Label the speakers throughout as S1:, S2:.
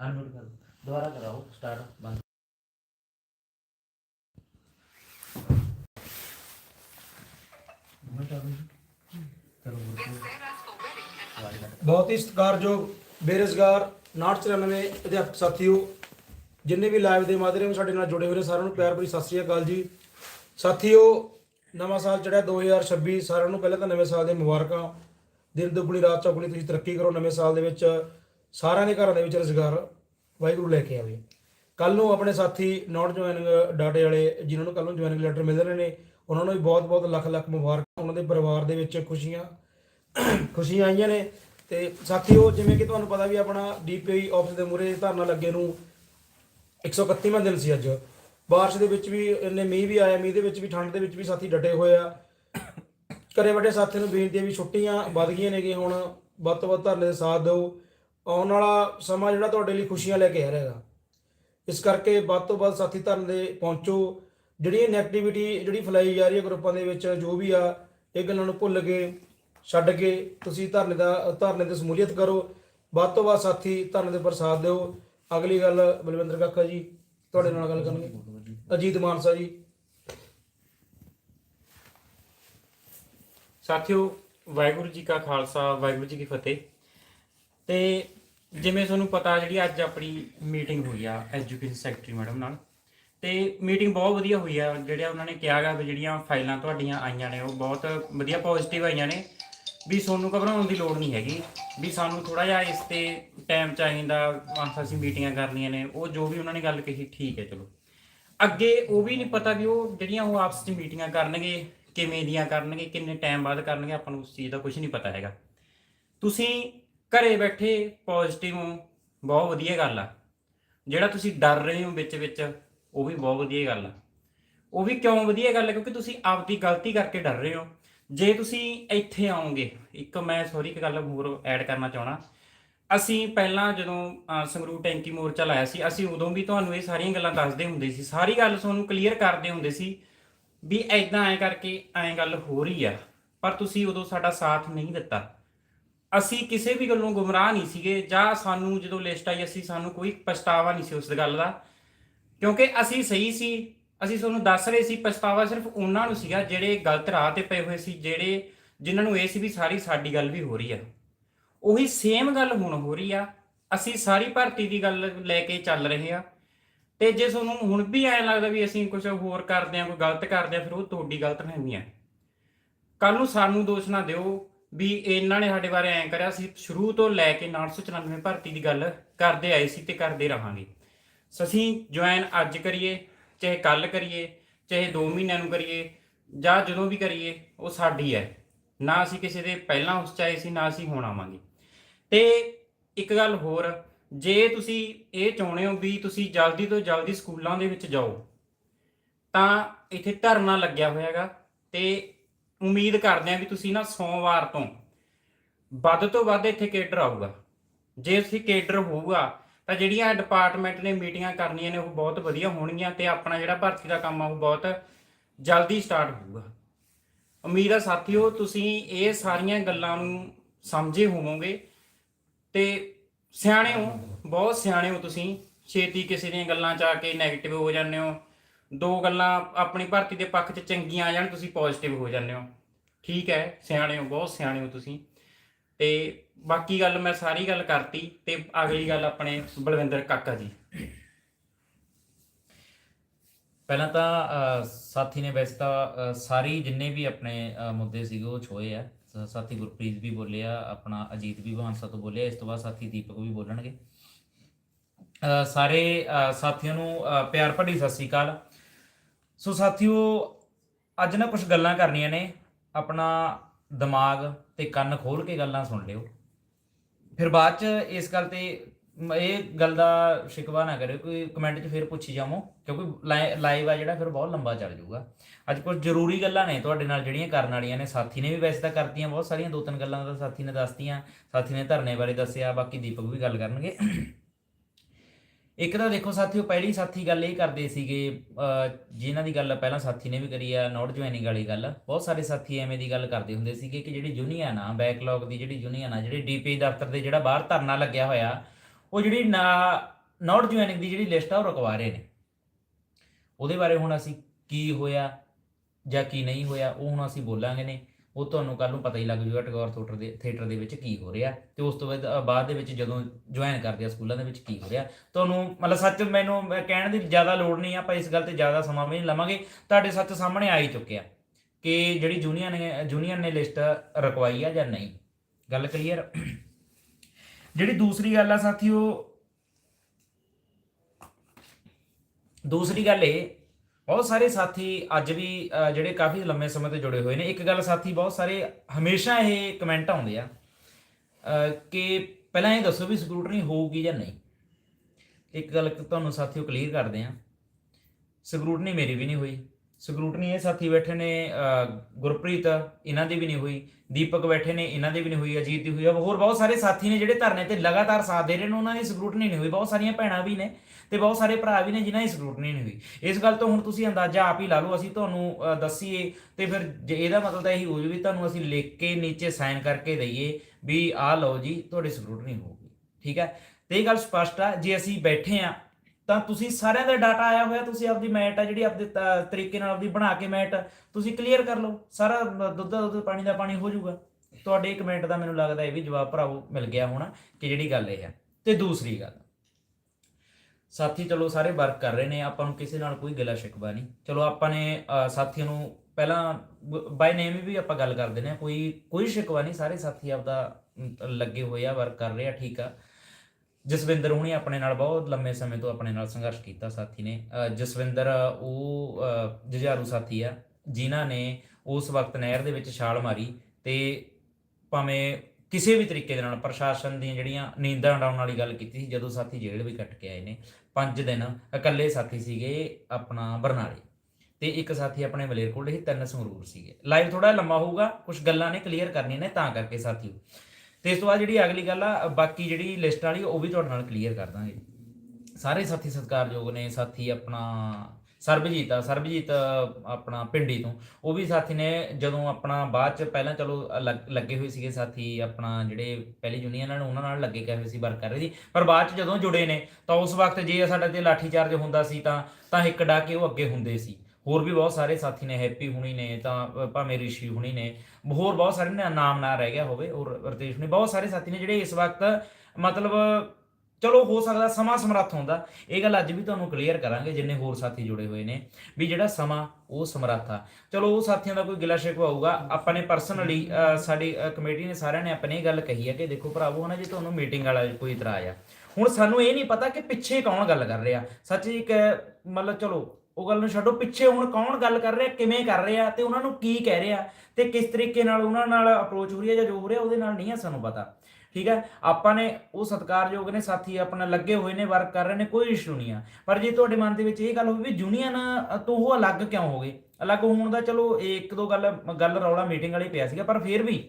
S1: Unmute ਕਰ ਦੁਬਾਰਾ ਕਰਾਓ ਸਟਾਰਟ ਬੰਦ। ਚਲੋ
S2: ਬਹੁਤ ਹੀ ਸਤਿਕਾਰਯੋਗ ਬੇਰੁਜ਼ਗਾਰ 994 ਅਧਿਆਪਕ ਸਾਥੀਓ ਜਿੰਨੇ ਵੀ ਲਾਈਵ ਦੇ ਮਾਧਿਅਮ ਸਾਡੇ ਨਾਲ ਜੁੜੇ ਹੋਏ ਨੇ ਸਾਰਿਆਂ ਨੂੰ ਪਿਆਰ ਭਰੀ ਸਤਿ ਸ੍ਰੀ ਅਕਾਲ ਜੀ। ਸਾਥੀਓ ਨਵਾਂ ਸਾਲ ਚੜਿਆ 2026 ਸਾਰਿਆਂ ਨੂੰ ਪਹਿਲਾਂ ਤਾਂ ਨਵੇਂ ਸਾਲ ਦੀਆਂ ਮੁਬਾਰਕਾਂ। ਦਿਨ ਦੁਗਣੀ ਰਾਤ ਚੌਗੁਣੀ ਤੁਸੀਂ ਤਰੱਕੀ ਕਰੋ ਨਵੇਂ ਸਾਲ ਦੇ ਵਿੱਚ। ਸਾਰਿਆਂ ਦੇ ਘਰਾਂ ਦੇ ਵਿੱਚ ਰੁਜ਼ਗਾਰ ਵਾਹਿਗੁਰੂ ਲੈ ਕੇ ਆਵੇ। ਕੱਲ ਨੂੰ ਆਪਣੇ ਸਾਥੀ ਨਾਟ ਜੁਆਇਨਿੰਗ ਡਾਟੇ ਵਾਲੇ, ਜਿਨ੍ਹਾਂ ਨੂੰ ਕੱਲ ਨੂੰ ਜੁਆਇਨਿੰਗ ਲੈਟਰ ਮਿਲ ਰਹੇ ਨੇ, ਉਹਨਾਂ ਨੂੰ ਵੀ ਬਹੁਤ-ਬਹੁਤ ਲੱਖ ਲੱਖ ਮੁਬਾਰਕਾਂ। ਉਹਨਾਂ ਦੇ ਪਰਿਵਾਰ ਦੇ ਵਿੱਚ ਖੁਸ਼ੀਆਂ ਖੁਸ਼ੀਆਂ ਆਈਆਂ ਨੇ। ਤੇ ਸਾਥੀਓ ਜਿਵੇਂ ਕਿ ਤੁਹਾਨੂੰ ਪਤਾ ਵੀ ਆਪਣਾ ਡੀਪੀਆਈ ਆਫਿਸ ਦੇ ਮੂਹਰੇ ਧਰਨਾ ਲੱਗੇ ਨੂੰ 131ਵਾਂ ਦਿਨ ਸੀ ਅੱਜ। ਬਾਰਿਸ਼ ਦੇ ਵਿੱਚ ਵੀ ਇੰਨੇ ਮੀਂਹ ਵੀ ਆਇਆ, ਮੀਂਹ ਦੇ ਵਿੱਚ ਵੀ, ਠੰਡ ਦੇ ਵਿੱਚ ਵੀ ਸਾਥੀ ਡਟੇ ਹੋਏ ਆ। ਘਰੇ ਵੱਡੇ ਸਾਥੀ ਨੂੰ ਬੇਨਤੀ ਹੈ ਵੀ ਛੁੱਟੀਆਂ ਵੱਧ ਗਈਆਂ ਨੇਗੇ ਹੁਣ। ਵੱਧ ਤੋਂ ਵੱਧ ਧਰਨੇ ਦੇ ਸਾਥ ਦਿਓ। ਆਉਣ ਵਾਲਾ ਸਮਾਂ ਜਿਹੜਾ ਤੁਹਾਡੇ ਲਈ ਖੁਸ਼ੀਆਂ ਲੈ ਕੇ ਆ ਰਿਹਾਗਾ ਇਸ ਕਰਕੇ ਵੱਧ ਤੋਂ ਵੱਧ ਸਾਥੀ ਧਰਨ ਦੇ ਪਹੁੰਚੋ। ਜਿਹੜੀ ਨੈਗੇਟਿਵਿਟੀ ਜਿਹੜੀ ਫੈਲਾਈ ਜਾ ਰਹੀ ਹੈ ਗਰੁੱਪਾਂ ਦੇ ਵਿੱਚ, ਜੋ ਵੀ ਆ, ਇਹ ਗੱਲਾਂ ਨੂੰ ਭੁੱਲ ਕੇ, ਛੱਡ ਕੇ ਤੁਸੀਂ ਧਰਨੇ ਦਾ, ਧਰਨੇ ਤੇ ਸਮੂਲੀਅਤ ਕਰੋ। ਵੱਧ ਤੋਂ ਵੱਧ ਸਾਥੀ ਧਰਨੇ ਦੇ ਪ੍ਰਸਾਦ ਦਿਓ। ਅਗਲੀ ਗੱਲ ਬਲਵਿੰਦਰ ਕਾਕਾ ਜੀ, ਤੁਹਾਡੇ ਨਾਲ ਗੱਲ ਕਰਨਗੇ ਅਜੀਤ ਮਾਨਸਾ ਜੀ।
S3: ਸਾਥਿਓ, ਵਾਹਿਗੁਰੂ ਜੀ ਕਾ ਖਾਲਸਾ, ਵਾਹਿਗੁਰੂ ਜੀ ਕੀ ਫਤਿਹ। ਤੇ ਜਿਵੇਂ ਤੁਹਾਨੂੰ ਪਤਾ ਜਿਹੜੀ ਅੱਜ ਆਪਣੀ ਮੀਟਿੰਗ ਹੋਈ ਆ ਐਜੂਕੇਸ਼ਨ ਸੈਕਟਰੀ ਮੈਡਮ ਨਾਲ, ਤੇ ਮੀਟਿੰਗ ਬਹੁਤ ਵਧੀਆ ਹੋਈ ਆ, ਜਿਹੜਾ ਉਹਨਾਂ ਨੇ ਕਿਹਾਗਾ ਵੀ ਜਿਹੜੀਆਂ ਫਾਈਲਾਂ ਤੁਹਾਡੀਆਂ ਆਈਆਂ ਨੇ, ਉਹ ਬਹੁਤ ਵਧੀਆ ਪੋਜ਼ਿਟਿਵ ਆਈਆਂ ਨੇ, ਵੀ ਤੁਹਾਨੂੰ ਘਬਰਾਉਣ ਦੀ ਲੋੜ ਨਹੀਂ ਹੈਗੀ, ਵੀ ਸਾਨੂੰ ਥੋੜਾ ਜਿਹਾ ਇਸ ਤੇ ਟਾਈਮ ਚਾਹੀਦਾ ਮਾਸਾ ਅਸੀਂ ਮੀਟਿੰਗਾਂ ਕਰਨੀਆਂ ਨੇ, ਉਹ ਜੋ ਵੀ ਉਹਨਾਂ ਨੇ ਗੱਲ ਕਹੀ, ਠੀਕ ਹੈ ਚਲੋ। ਅੱਗੇ ਉਹ ਵੀ ਨਹੀਂ ਪਤਾ ਵੀ ਉਹ ਜਿਹੜੀਆਂ ਉਹ ਆਪਸ ਵਿੱਚ ਮੀਟਿੰਗਾਂ ਕਰਨਗੇ, ਕਿਵੇਂ ਦੀਆਂ ਕਰਨਗੇ, ਕਿੰਨੇ ਟਾਈਮ ਬਾਅਦ ਕਰਨਗੇ, ਆਪਾਂ ਨੂੰ ਉਸ ਚੀਜ਼ ਦਾ ਕੁਝ ਨਹੀਂ ਪਤਾ ਹੈਗਾ। ਤੁਸੀਂ ਘਰੇ ਬੈਠੇ ਪੋਜ਼ਿਟਿਵ ਹੋ ਬਹੁਤ ਵਧੀਆ ਗੱਲ ਆ। ਜਿਹੜਾ ਤੁਸੀਂ ਡਰ ਰਹੇ ਹੋ ਵਿੱਚ ਵਿੱਚ ਉਹ ਵੀ ਬਹੁਤ ਵਧੀਆ ਗੱਲ ਆ। ਉਹ ਵੀ ਕਿਉਂ ਵਧੀਆ ਗੱਲ ਹੈ ਕਿਉਂਕਿ ਤੁਸੀਂ ਆਪਦੀ ਗਲਤੀ ਕਰਕੇ ਡਰ ਰਹੇ ਹੋ। ਜੇ ਤੁਸੀਂ ਇੱਥੇ ਆਓਗੇ ਇੱਕ ਮੈਂ ਸੌਰੀ ਇੱਕ ਗੱਲ ਹੋਰ ਐਡ ਕਰਨਾ ਚਾਹਣਾ ਅਸੀਂ ਪਹਿਲਾਂ ਜਦੋਂ ਅਹ, ਸੰਗਰੂਰ ਟੈਂਕੀ ਮੋਰਚਾ ਲਾਇਆ ਸੀ ਅਸੀਂ ਉਦੋਂ ਵੀ ਤੁਹਾਨੂੰ ਇਹ ਸਾਰੀਆਂ ਗੱਲਾਂ ਦੱਸਦੇ ਹੁੰਦੇ ਸੀ। ਸਾਰੀ ਗੱਲ ਤੁਹਾਨੂੰ ਕਲੀਅਰ ਕਰਦੇ ਹੁੰਦੇ ਸੀ ਵੀ ਐਦਾਂ ਐ ਕਰਕੇ ਐਂ ਗੱਲ ਹੋ ਰਹੀ ਆ ਪਰ ਤੁਸੀਂ ਉਦੋਂ ਸਾਡਾ ਸਾਥ ਨਹੀਂ ਦਿੱਤਾ। ਅਸੀਂ ਕਿਸੇ ਵੀ ਗੱਲੋਂ ਗੁੰਮਰਾਹ ਨਹੀਂ ਸੀਗੇ, ਜਾਂ ਸਾਨੂੰ ਜਦੋਂ ਲਿਸਟ ਆਈ ਅਸੀਂ ਸਾਨੂੰ ਕੋਈ ਪਛਤਾਵਾ ਨਹੀਂ ਸੀ ਉਸ ਗੱਲ ਦਾ। ਕਿਉਂਕਿ ਅਸੀਂ ਸਹੀ ਸੀ, ਅਸੀਂ ਤੁਹਾਨੂੰ ਦੱਸ ਰਹੇ ਸੀ, ਪਛਤਾਵਾ ਸਿਰਫ ਉਹਨਾਂ ਨੂੰ ਸੀਗਾ ਜਿਹੜੇ ਗਲਤ ਰਾਹ ਤੇ ਪਏ ਹੋਏ ਸੀ, ਜਿਹੜੇ ਜਿਨ੍ਹਾਂ ਨੂੰ ਇਹ ਸੀ ਵੀ ਸਾਰੀ ਸਾਡੀ ਗੱਲ ਵੀ ਹੋ ਰਹੀ ਆ। ਉਹੀ ਸੇਮ ਗੱਲ ਹੁਣ ਹੋ ਰਹੀ ਆ। ਅਸੀਂ ਸਾਰੀ ਭਰਤੀ ਦੀ ਗੱਲ ਲੈ ਕੇ ਚੱਲ ਰਹੇ ਆ। ਤੇ ਜੇ ਤੁਹਾਨੂੰ ਹੁਣ ਵੀ ਐਂ ਲੱਗਦਾ ਵੀ ਅਸੀਂ ਕੁਝ ਹੋਰ ਕਰਦੇ ਆ, ਕੋਈ ਗਲਤ ਕਰਦੇ ਆ, ਫਿਰ ਉਹ ਤੁਹਾਡੀ ਗਲਤ ਫਹਿਮੀ ਆ। ਕੱਲ ਨੂੰ ਸਾਨੂੰ ਦੋਸ਼ ਨਾ ਦਿਓ। ਵੀ ਇਹਨਾਂ ਨੇ ਸਾਡੇ ਬਾਰੇ ਐਂ ਕਰਿਆ ਸੀ, ਸ਼ੁਰੂ ਤੋਂ ਲੈ ਕੇ 994 ਭਰਤੀ ਦੀ ਗੱਲ ਕਰਦੇ ਆਏ ਸੀ ਤੇ ਕਰਦੇ ਰਹਾਂਗੇ। ਅਸੀਂ ਜੁਆਇਨ ਅੱਜ ਕਰੀਏ, ਚਾਹੇ ਕੱਲ ਕਰੀਏ, ਚਾਹੇ 2 ਮਹੀਨਿਆਂ ਨੂੰ ਕਰੀਏ, ਜਾਂ ਜਦੋਂ ਵੀ ਕਰੀਏ, ਉਹ ਸਾਡੀ ਹੈ। ਨਾ ਅਸੀਂ ਕਿਸੇ ਦੇ ਪਹਿਲਾਂ ਉਸ ਚਾਹੇ ਸੀ, ਨਾ ਅਸੀਂ ਹੁਣ ਆਵਾਂਗੇ। ਤੇ ਇੱਕ ਗੱਲ ਹੋਰ, ਜੇ ਤੁਸੀਂ ਇਹ ਚਾਹੁੰਦੇ ਹੋ ਵੀ ਤੁਸੀਂ ਜਲਦੀ ਤੋਂ ਜਲਦੀ ਸਕੂਲਾਂ ਦੇ ਵਿੱਚ ਜਾਓ, ਤਾਂ ਇੱਥੇ ਧਰਨਾ ਲੱਗਿਆ ਹੋਇਆ ਹੋਇਆਗਾ ਤੇ ਉਮੀਦ ਕਰਦੇ ਹਾਂ ਵੀ ਤੁਸੀਂ ਨਾ ਸੋਮਵਾਰ ਤੋਂ ਵੱਧ ਤੋਂ ਵੱਧ ਇੱਥੇ ਕੇਡਰ ਆਊਗਾ। ਜੇ ਤੁਸੀਂ ਕੇਡਰ ਹੋਊਗਾ, ਤਾਂ ਜਿਹੜੀਆਂ ਡਿਪਾਰਟਮੈਂਟ ਨੇ ਮੀਟਿੰਗਾਂ ਕਰਨੀਆਂ ਨੇ, ਉਹ ਬਹੁਤ ਵਧੀਆ ਹੋਣਗੀਆਂ ਤੇ ਆਪਣਾ ਜਿਹੜਾ ਭਰਤੀ ਦਾ ਕੰਮ ਆ, ਉਹ ਬਹੁਤ ਜਲਦੀ ਸਟਾਰਟ ਹੋਊਗਾ। ਉਮੀਦ ਆ ਸਾਥੀਓ, ਤੁਸੀਂ ਇਹ ਸਾਰੀਆਂ ਗੱਲਾਂ ਨੂੰ ਸਮਝੇ ਹੋਵੋਗੇ ਤੇ ਸਿਆਣੇ ਹੋ, ਬਹੁਤ ਸਿਆਣੇ ਹੋ ਤੁਸੀਂ। ਛੇਤੀ ਕਿਸੇ ਦੀਆਂ ਗੱਲਾਂ ਚ ਆ ਕੇ 네ਗੇਟਿਵ ਹੋ ਜਾਂਦੇ ਹੋ। ਦੋ ਗੱਲਾਂ ਆਪਣੀ ਭਰਤੀ ਦੇ ਪੱਖ 'ਚ ਚੰਗੀਆਂ ਆ ਜਾਣ ਤੁਸੀਂ ਪੋਜ਼ਿਟਿਵ ਹੋ ਜਾਂਦੇ ਹੋ। ਠੀਕ ਹੈ ਸਿਆਣੇ ਹੋ ਬਹੁਤ ਸਿਆਣੇ ਹੋ ਤੁਸੀਂ। ਤੇ ਬਾਕੀ ਗੱਲ ਮੈਂ ਸਾਰੀ ਗੱਲ ਕਰਤੀ ਤੇ ਅਗਲੀ ਗੱਲ ਆਪਣੇ ਬਲਵਿੰਦਰ ਕਾਕਾ ਜੀ।
S1: ਪਹਿਲਾਂ ਤਾਂ ਸਾਥੀ ਨੇ ਵੈਸੇ ਤਾਂ ਅ, ਸਾਰੀ ਜਿੰਨੇ ਵੀ ਆਪਣੇ ਮੁੱਦੇ ਸੀਗੇ ਉਹ ਛੋਏ ਆ। ਸਾਥੀ ਗੁਰਪ੍ਰੀਤ ਵੀ ਬੋਲਿਆ ਆਪਣਾ ਅਜੀਤ ਵੀ ਭਾਂਸਾ ਤੋਂ ਬੋਲਿਆ ਇਸ ਤੋਂ ਬਾਅਦ ਸਾਥੀ ਦੀਪਕ ਵੀ ਬੋਲਣਗੇ। ਸਾਰੇ ਸਾਥੀਆਂ ਨੂੰ ਪਿਆਰ ਭਰੀ ਸਤਿ ਸ੍ਰੀ ਅਕਾਲ। ਸੋ ਸਾਥੀਓ, ਅੱਜ ਨਾ ਕੁਝ ਗੱਲਾਂ ਕਰਨੀਆਂ ਨੇ। ਆਪਣਾ ਦਿਮਾਗ ਤੇ ਕੰਨ ਖੋਲ ਕੇ ਗੱਲਾਂ ਸੁਣ ਲਿਓ। ਫਿਰ ਬਾਅਦ ਚ ਇਸ ਗੱਲ ਤੇ ਇਹ ਗੱਲ ਦਾ ਸ਼ਿਕਵਾ ਨਾ ਕਰਿਓ ਕੋਈ ਕਮੈਂਟ 'ਚ ਫਿਰ ਪੁੱਛੀ ਜਾਵੋ, ਕਿਉਂਕਿ ਲਾਈਵ ਆ ਜਿਹੜਾ, ਫਿਰ ਬਹੁਤ ਲੰਬਾ ਚੱਲ ਜਾਊਗਾ। ਅੱਜ ਕੁਝ ਜ਼ਰੂਰੀ ਗੱਲਾਂ ਨੇ ਤੁਹਾਡੇ ਨਾਲ ਜਿਹੜੀਆਂ ਕਰਨ ਵਾਲੀਆਂ ਨੇ। ਸਾਥੀ ਨੇ ਵੀ ਵੈਸੇ ਤਾਂ ਕਰਤੀਆਂ, ਬਹੁਤ ਸਾਰੀਆਂ ਦੋ ਤਿੰਨ ਗੱਲਾਂ ਤਾਂ ਸਾਥੀ ਨੇ ਦੱਸਤੀਆਂ। ਸਾਥੀ ਨੇ ਧਰਨੇ ਬਾਰੇ ਦੱਸਿਆ, ਬਾਕੀ ਦੀਪਕ ਵੀ ਗੱਲ ਕਰਨਗੇ। ਇੱਕ ਤਾਂ ਦੇਖੋ ਸਾਥੀਓ ਪਹਿਲੀ ਸਾਥੀ ਗੱਲ ਇਹ ਕਰਦੇ ਸੀਗੇ ਅਹ, ਜਿਨ੍ਹਾਂ ਦੀ ਗੱਲ ਪਹਿਲਾਂ ਸਾਥੀ ਨੇ ਵੀ ਕਰੀ ਆ ਨੋਟ ਜੁਆਇਨਿੰਗ ਵਾਲੀ ਗੱਲ। ਬਹੁਤ ਸਾਰੇ ਸਾਥੀ ਐਵੇਂ ਦੀ ਗੱਲ ਕਰਦੇ ਹੁੰਦੇ ਸੀਗੇ ਕਿ ਜਿਹੜੀ ਯੂਨੀਅਨ ਆ ਬੈਕਲੌਗ ਦੀ ਜਿਹੜੀ ਯੂਨੀਅਨ ਆ ਜਿਹੜੀ ਡੀਪੀ ਦਫ਼ਤਰ ਦੇ ਜਿਹੜਾ ਬਾਹਰ ਧਰਨਾ ਲੱਗਿਆ ਹੋਇਆ ਉਹ ਜਿਹੜੀ ਨਾ ਨੋਟ ਜੁਆਇਨਿੰਗ ਦੀ ਜਿਹੜੀ ਲਿਸਟ ਆ ਉਹ ਰੁਕਵਾ ਰਹੇ ਨੇ। ਉਹਦੇ ਬਾਰੇ ਹੁਣ ਅਸੀਂ ਕੀ ਹੋਇਆ ਜਾਂ ਕੀ ਨਹੀਂ ਹੋਇਆ ਉਹ ਹੁਣ ਅਸੀਂ ਬੋਲਾਂਗੇ ਨੇ। ਉਹ ਤੁਹਾਨੂੰ ਕੱਲ ਨੂੰ ਪਤਾ ਹੀ ਲੱਗ ਜੂਗਾ ਟਗੋਰ ਥੀਏਟਰ ਦੇ ਥੀਏਟਰ ਦੇ ਵਿੱਚ ਕੀ ਹੋ ਰਿਹਾ ਤੇ ਉਸ ਤੋਂ ਬਾਅਦ ਬਾਅਦ ਦੇ ਵਿੱਚ ਜਦੋਂ ਜੁਆਇਨ ਕਰਦੇ ਆ ਸਕੂਲਾਂ ਦੇ ਵਿੱਚ ਕੀ ਹੋ ਰਿਹਾ। ਤੁਹਾਨੂੰ ਮਤਲਬ ਸੱਚ ਮੈਨੂੰ ਕਹਿਣ ਦੀ ਜ਼ਿਆਦਾ ਲੋੜ ਨਹੀਂ ਆ, ਆਪਾਂ ਇਸ ਗੱਲ ਤੇ ਜ਼ਿਆਦਾ ਸਮਾਂ ਵੀ ਨਹੀਂ ਲਵਾਂਗੇ। ਤੁਹਾਡੇ ਸੱਚ ਸਾਹਮਣੇ ਆ ਹੀ ਚੁੱਕਿਆ ਕਿ ਜਿਹੜੀ ਜੂਨੀਅਰ ਨੇ ਜੂਨੀਅਰ ਨੇ ਲਿਸਟ ਰਕਵਾਈ ਆ ਜਾਂ ਨਹੀਂ। ਗੱਲ ਕਲੀਅਰ ਜਿਹੜੀ ਦੂਸਰੀ ਗੱਲ ਆ ਸਾਥੀਓ, ਦੂਸਰੀ ਗੱਲ ਇਹ ਬਹੁਤ ਸਾਰੇ ਸਾਥੀ ਅੱਜ ਵੀ ਜਿਹੜੇ ਕਾਫੀ ਲੰਮੇ ਸਮੇਂ ਤੋਂ ਜੁੜੇ ਹੋਏ ਨੇ। ਇੱਕ ਗੱਲ ਸਾਥੀ, ਬਹੁਤ ਸਾਰੇ ਹਮੇਸ਼ਾ ਇਹ ਕਮੈਂਟ ਆਉਂਦੇ ਆ ਕਿ ਪਹਿਲਾਂ ਇਹ ਦੱਸੋ ਵੀ ਸਕਰੂਟਨੀ ਹੋਊਗੀ ਜਾਂ ਨਹੀਂ। ਇੱਕ ਗੱਲ ਤੁਹਾਨੂੰ ਸਾਥੀਓ ਕਲੀਅਰ ਕਰਦੇ ਆ। ਸਕਰੂਟਨੀ ਮੇਰੀ ਵੀ ਨਹੀਂ ਹੋਈ। ਸਕਰੂਟਨੀ ਇਹ ਸਾਥੀ ਬੈਠੇ ਨੇ ਗੁਰਪ੍ਰੀਤ, ਇਹਨਾਂ ਦੀ ਵੀ ਨਹੀਂ ਹੋਈ। ਦੀਪਕ ਬੈਠੇ ਨੇ, ਇਹਨਾਂ ਦੀ ਵੀ ਨਹੀਂ ਹੋਈ। ਅਜੀਤ ਦੀ ਹੋਈ ਆ। ਹੋਰ ਬਹੁਤ ਸਾਰੇ ਸਾਥੀ ਨੇ ਜਿਹੜੇ ਧਰਨੇ ਤੇ ਲਗਾਤਾਰ ਸਾਥ ਦੇ ਰਹੇ ਨੇ, ਉਹਨਾਂ ਦੀ ਸਕਰੂਟਨੀ ਨਹੀਂ ਹੋਈ। ਬਹੁਤ ਸਾਰੀਆਂ ਭੈਣਾਂ ਵੀ ਨੇ। ਤੇ ਬਹੁਤ ਸਾਰੇ ਭਰਾ ਵੀ ਨੇ ਜਿਨ੍ਹਾਂ ਦੀ ਸਕਰੂਟਨੀ ਨਹੀਂ ਹੋਈ ਇਸ ਗੱਲ ਤੋਂ ਹੁਣ ਤੁਸੀਂ ਅੰਦਾਜ਼ਾ ਆਪ ਹੀ ਲਾ ਲਓ, ਅਸੀਂ ਤੁਹਾਨੂੰ ਦੱਸੀਏ ਤੇ ਫਿਰ ਜੇ ਇਹਦਾ ਮਤਲਬ ਤਾਂ ਇਹੀ ਹੋ ਜੂ ਵੀ ਤੁਹਾਨੂੰ ਅਸੀਂ ਲਿਖ ਕੇ ਨੀਚੇ ਸਾਈਨ ਕਰਕੇ ਦਈਏ ਵੀ ਆਹ ਲਓ ਜੀ, ਤੁਹਾਡੀ ਸਕਰੂਟਨੀ ਹੋਊਗੀ। ਠੀਕ ਹੈ? ਤੇ ਇਹ ਗੱਲ ਸਪਸ਼ਟ ਆ, ਜੇ ਅਸੀਂ ਬੈਠੇ ਆ ਤਾਂ ਤੁਸੀਂ ਸਾਰਿਆਂ ਦਾ ਡਾਟਾ ਆਇਆ ਹੋਇਆ, ਤੁਸੀਂ ਆਪਦੀ ਮੈਟ ਆ ਜਿਹੜੀ ਆਪਦੇ ਤਰੀਕੇ ਨਾਲ ਆਪਦੀ ਬਣਾ ਕੇ ਮੈਟ ਤੁਸੀਂ ਕਲੀਅਰ ਕਰ ਲਓ, ਸਾਰਾ ਦੁੱਧ ਦਾ ਦੁੱਧ, ਪਾਣੀ ਦਾ ਪਾਣੀ ਹੋ ਜਾਊਗਾ ਤੁਹਾਡੇ ਕਮੈਂਟ ਦਾ ਮੈਨੂੰ ਲੱਗਦਾ ਇਹ ਵੀ ਜਵਾਬ ਭਰਾਵੋ ਮਿਲ ਗਿਆ ਹੋਣਾ, ਕਿ ਜਿਹੜੀ ਗੱਲ ਇਹ ਹੈ। ਤੇ ਦੂਸਰੀ ਗੱਲ ਸਾਥੀ ਚਲੋ ਸਾਰੇ ਵਰਕ ਕਰ ਰਹੇ ਨੇ ਆਪਾਂ ਨੂੰ ਕਿਸੇ ਨਾਲ ਕੋਈ ਗਿਲਾ ਸ਼ਿਕਵਾ ਨਹੀਂ। ਚਲੋ ਆਪਾਂ ਨੇ ਸਾਥੀਆਂ ਨੂੰ ਪਹਿਲਾਂ ਬਾਈ ਨੇਮ ਵੀ ਆਪਾਂ ਗੱਲ ਕਰਦੇ ਨੇ ਕੋਈ ਕੋਈ ਸ਼ਿਕਵਾ ਨਹੀਂ ਸਾਰੇ ਸਾਥੀ ਆਪਦਾ ਲੱਗੇ ਹੋਏ ਆ ਵਰਕ ਕਰ ਰਹੇ ਆ ਠੀਕ ਆ। ਜਸਵਿੰਦਰ ਹੁਣੀ ਆਪਣੇ ਨਾਲ ਬਹੁਤ ਲੰਮੇ ਸਮੇਂ ਤੋਂ ਆਪਣੇ ਨਾਲ ਸੰਘਰਸ਼ ਕੀਤਾ ਸਾਥੀ ਨੇ। ਜਸਵਿੰਦਰ ਉਹ ਅ, ਜੁਝਾਰੂ ਸਾਥੀ ਆ ਜਿਨ੍ਹਾਂ ਨੇ ਉਸ ਵਕਤ ਨਹਿਰ ਦੇ ਵਿੱਚ ਛਾਲ ਮਾਰੀ ਤੇ ਭਾਵੇਂ ਕਿਸੇ ਵੀ ਤਰੀਕੇ ਦੇ ਨਾਲ ਪ੍ਰਸ਼ਾਸਨ ਦੀਆਂ ਜਿਹੜੀਆਂ ਨੀਂਦਾਂ ਉਡਾਉਣ ਵਾਲੀ ਗੱਲ ਕੀਤੀ ਸੀ, ਜਦੋਂ ਸਾਥੀ ਜੇਲ੍ਹ ਵੀ ਕੱਟ ਕੇ ਆਏ ਨੇ, ਪੰਜ ਦਿਨ ਇਕੱਲੇ ਸਾਥੀ ਸੀਗੇ ਆਪਣਾ ਬਰਨਾਲੇ ਤੇ ਇੱਕ ਸਾਥੀ ਆਪਣੇ ਮਲੇਰਕੋਟਲੇ ਹੀ ਤਿੰਨ ਸੰਗਰੂਰ ਸੀਗੇ। ਲਾਈਵ ਥੋੜਾ ਲੰਮਾ ਹੋਊਗਾ ਕੁਝ ਗੱਲਾਂ ਨੇ ਕਲੀਅਰ ਕਰਨੀਆਂ ਨੇ, ਤਾਂ ਕਰਕੇ ਸਾਥੀਓ ਤੇ ਇਸ ਤੋਂ ਬਾਅਦ ਜਿਹੜੀ ਅਗਲੀ ਗੱਲ ਆ, ਬਾਕੀ ਜਿਹੜੀ ਲਿਸਟ ਵਾਲੀ, ਉਹ ਵੀ ਤੁਹਾਡੇ ਨਾਲ ਕਲੀਅਰ ਕਰ ਦਾਂਗੇ। ਸਾਰੇ ਸਾਥੀ ਸਤਿਕਾਰਯੋਗ ਨੇ, ਸਾਥੀ ਆਪਣਾ ਸਰਬਜੀਤ ਆ ਸਰਬਜੀਤ ਆਪਣਾ ਪਿੰਡੀ ਤੋਂ। ਉਹ ਵੀ ਸਾਥੀ ਨੇ ਜਦੋਂ ਆਪਣਾ ਬਾਅਦ ਚ ਪਹਿਲਾਂ ਚਲੋ ਲੱਗੇ ਹੋਏ ਸੀਗੇ ਸਾਥੀ, ਆਪਣਾ ਜਿਹੜੇ ਪਹਿਲੀ ਯੂਨੀਅਨ ਨਾਲ ਉਹਨਾਂ ਨਾਲ ਲੱਗੇ ਗਏ ਹੋਏ ਸੀ ਵਰਕ ਕਰ ਰਹੇ ਸੀ। ਪਰ ਬਾਅਦ ਚ ਜਦੋਂ ਜੁੜੇ ਨੇ, ਤਾਂ ਉਸ ਵਕਤ ਜੇ ਸਾਡੇ ਤੇ ਲਾਠੀ ਚਾਰਜ ਹੁੰਦਾ ਸੀ ਤਾਂ ਤਾਂ ਇੱਕ ਡਾ ਕੇ ਉਹ ਅੱਗੇ ਹੁੰਦੇ ਸੀ। ਹੋਰ ਵੀ ਬਹੁਤ ਸਾਰੇ ਸਾਥੀ ਨੇ, ਹੈਪੀ ਹੁਣੀ ਨੇ, ਤਾਂ ਭਾਵੇਂ ਰਿਸ਼ੀ ਹੁਣੀ ਨੇ, ਹੋਰ ਬਹੁਤ ਸਾਰੇ ਨਾਮ ਨਾ ਰਹਿ ਗਿਆ ਹੋਵੇ ਔਰ ਰਤੇਸ਼ ਹੁਣੀ, ਬਹੁਤ ਸਾਰੇ ਸਾਥੀ ਨੇ ਜਿਹੜੇ ਇਸ ਵਕਤ ਮਤਲਬ ਚਲੋ ਹੋ ਸਕਦਾ ਸਮਾਂ ਸਮਰੱਥ ਹੁੰਦਾ। ਇਹ ਗੱਲ ਅੱਜ ਵੀ ਤੁਹਾਨੂੰ ਕਲੀਅਰ ਕਰਾਂਗੇ, ਜਿੰਨੇ ਹੋਰ ਸਾਥੀ ਜੁੜੇ ਹੋਏ ਨੇ, ਵੀ ਜਿਹੜਾ ਸਮਾਂ ਉਹ ਸਮਰੱਥ ਆ। ਚਲੋ ਉਹ ਸਾਥੀਆਂ ਦਾ ਕੋਈ ਗਿਲਾ ਸ਼ਿਕਵਾ ਹੋਊਗਾ। ਆਪਾਂ ਨੇ ਪਰਸਨਲੀ ਸਾਡੀ ਕਮੇਟੀ ਨੇ ਸਾਰਿਆਂ ਨੇ ਆਪਣੇ ਇਹ ਗੱਲ ਕਹੀ ਹੈ ਕਿ ਦੇਖੋ ਭਰਾਵੋ, ਹਨਾ, ਜੇ ਤੁਹਾਨੂੰ ਮੀਟਿੰਗ ਵਾਲਾ ਕੋਈ ਇਤਰਾਜ਼ ਆ। ਹੁਣ ਸਾਨੂੰ ਇਹ ਨਹੀਂ ਪਤਾ ਕਿ ਪਿੱਛੇ ਕੌਣ ਗੱਲ ਕਰ ਰਿਹਾ। ਸੱਚ ਇੱਕ, ਮਤਲਬ ਚਲੋ, ਉਹ ਗੱਲ ਨੂੰ ਛੱਡੋ, ਪਿੱਛੇ ਹੁਣ ਕੌਣ ਗੱਲ ਕਰ ਰਿਹਾ, ਕਿਵੇਂ ਕਰ ਰਿਹਾ ਤੇ ਉਹਨਾਂ ਨੂੰ ਕੀ ਕਹਿ ਰਿਹਾ ਤੇ ਕਿਸ ਤਰੀਕੇ ਨਾਲ ਉਹਨਾਂ ਨਾਲ ਅਪਰੋਚ ਹੋ ਰਹੀ ਹੈ ਜਾਂ ਜੋ ਹੋ ਰਿਹਾ, ਉਹਦੇ ਨਾਲ ਨਹੀਂ ਹੈ ਸਾਨੂੰ ਪਤਾ। ਠੀਕ ਹੈ? ਆਪਾਂ ਨੇ ਉਹ ਸਤਿਕਾਰਯੋਗ ਨੇ ਸਾਥੀ, ਆਪਣਾ ਲੱਗੇ ਹੋਏ ਨੇ ਵਰਕ ਕਰ ਰਹੇ ਨੇ, ਕੋਈ ਇਸ਼ੂ ਨਹੀਂ ਆ। ਪਰ ਜੇ ਤੁਹਾਡੇ ਮਨ ਦੇ ਵਿੱਚ ਇਹ ਗੱਲ ਹੋਵੇ ਵੀ ਜੂਨੀਅਰ ਤੋਂ ਉਹ ਅਲੱਗ ਕਿਉਂ ਹੋ ਗਏ? ਅਲੱਗ ਹੋਣ ਦਾ ਚਲੋ, ਇਹ ਇੱਕ ਦੋ ਗੱਲ ਗੱਲ ਰੌਲਾ ਮੀਟਿੰਗ ਵਾਲੀ ਪਿਆ ਸੀਗਾ, ਪਰ ਫਿਰ ਵੀ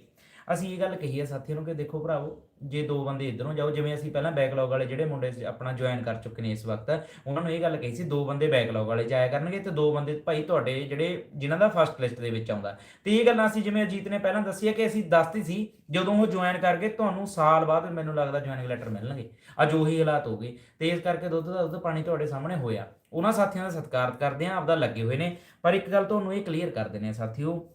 S1: ਅਸੀਂ ਇਹ ਗੱਲ ਕਹੀ ਹੈ ਸਾਥੀਆਂ ਨੂੰ ਕਿ ਦੇਖੋ ਭਰਾਵੋ, ਜੇ ਦੋ ਬੰਦੇ ਇਧਰੋਂ ਜਾਓ, ਜਿਵੇਂ ਅਸੀਂ ਪਹਿਲਾਂ ਬੈਕਲੌਗ ਵਾਲੇ ਜਿਹੜੇ ਮੁੰਡੇ ਆਪਣਾ ਜੁਆਇਨ ਕਰ ਚੁੱਕੇ ਨੇ ਇਸ ਵਕਤ, ਉਹਨਾਂ ਨੂੰ ਇਹ ਗੱਲ ਕਹੀ ਸੀ, ਦੋ ਬੰਦੇ ਬੈਕਲੌਗ ਵਾਲੇ ਜਾਇਆ ਕਰਨਗੇ ਤੇ ਦੋ ਬੰਦੇ ਭਾਈ ਤੁਹਾਡੇ ਜਿਹੜੇ, ਜਿਨ੍ਹਾਂ ਦਾ ਫਸਟ ਲਿਸਟ ਦੇ ਵਿੱਚ ਆਉਂਦਾ। ਤੇ ਇਹ ਗੱਲਾਂ ਅਸੀਂ ਜਿਵੇਂ ਅਜੀਤ ਨੇ ਪਹਿਲਾਂ ਦੱਸੀ ਕਿ ਅਸੀਂ ਦੱਸਤੀ ਸੀ, ਜਦੋਂ ਉਹ ਜੁਆਇਨ ਕਰਕੇ ਤੁਹਾਨੂੰ ਸਾਲ ਬਾਅਦ ਮੈਨੂੰ ਲੱਗਦਾ ਜੁਆਇਨਿੰਗ ਲੈਟਰ ਮਿਲਣਗੇ। ਅੱਜ ਉਹੀ ਹਾਲਾਤ ਹੋ ਗਏ। ਤੇ ਇਸ ਕਰਕੇ ਦੁੱਧ ਦਾ ਦੁੱਧ ਪਾਣੀ ਤੁਹਾਡੇ ਸਾਹਮਣੇ ਹੋਇਆ। ਉਹਨਾਂ ਸਾਥੀਆਂ ਦਾ ਸਤਿਕਾਰ ਕਰਦੇ ਆ ਆਪਦਾ ਲੱਗੇ ਹੋਏ ਨੇ। ਪਰ ਇੱਕ ਗੱਲ ਤੁਹਾਨੂੰ ਇਹ ਕਲੀਅਰ ਕਰ ਦਿੰਦੇ ਆ ਸਾਥੀਓ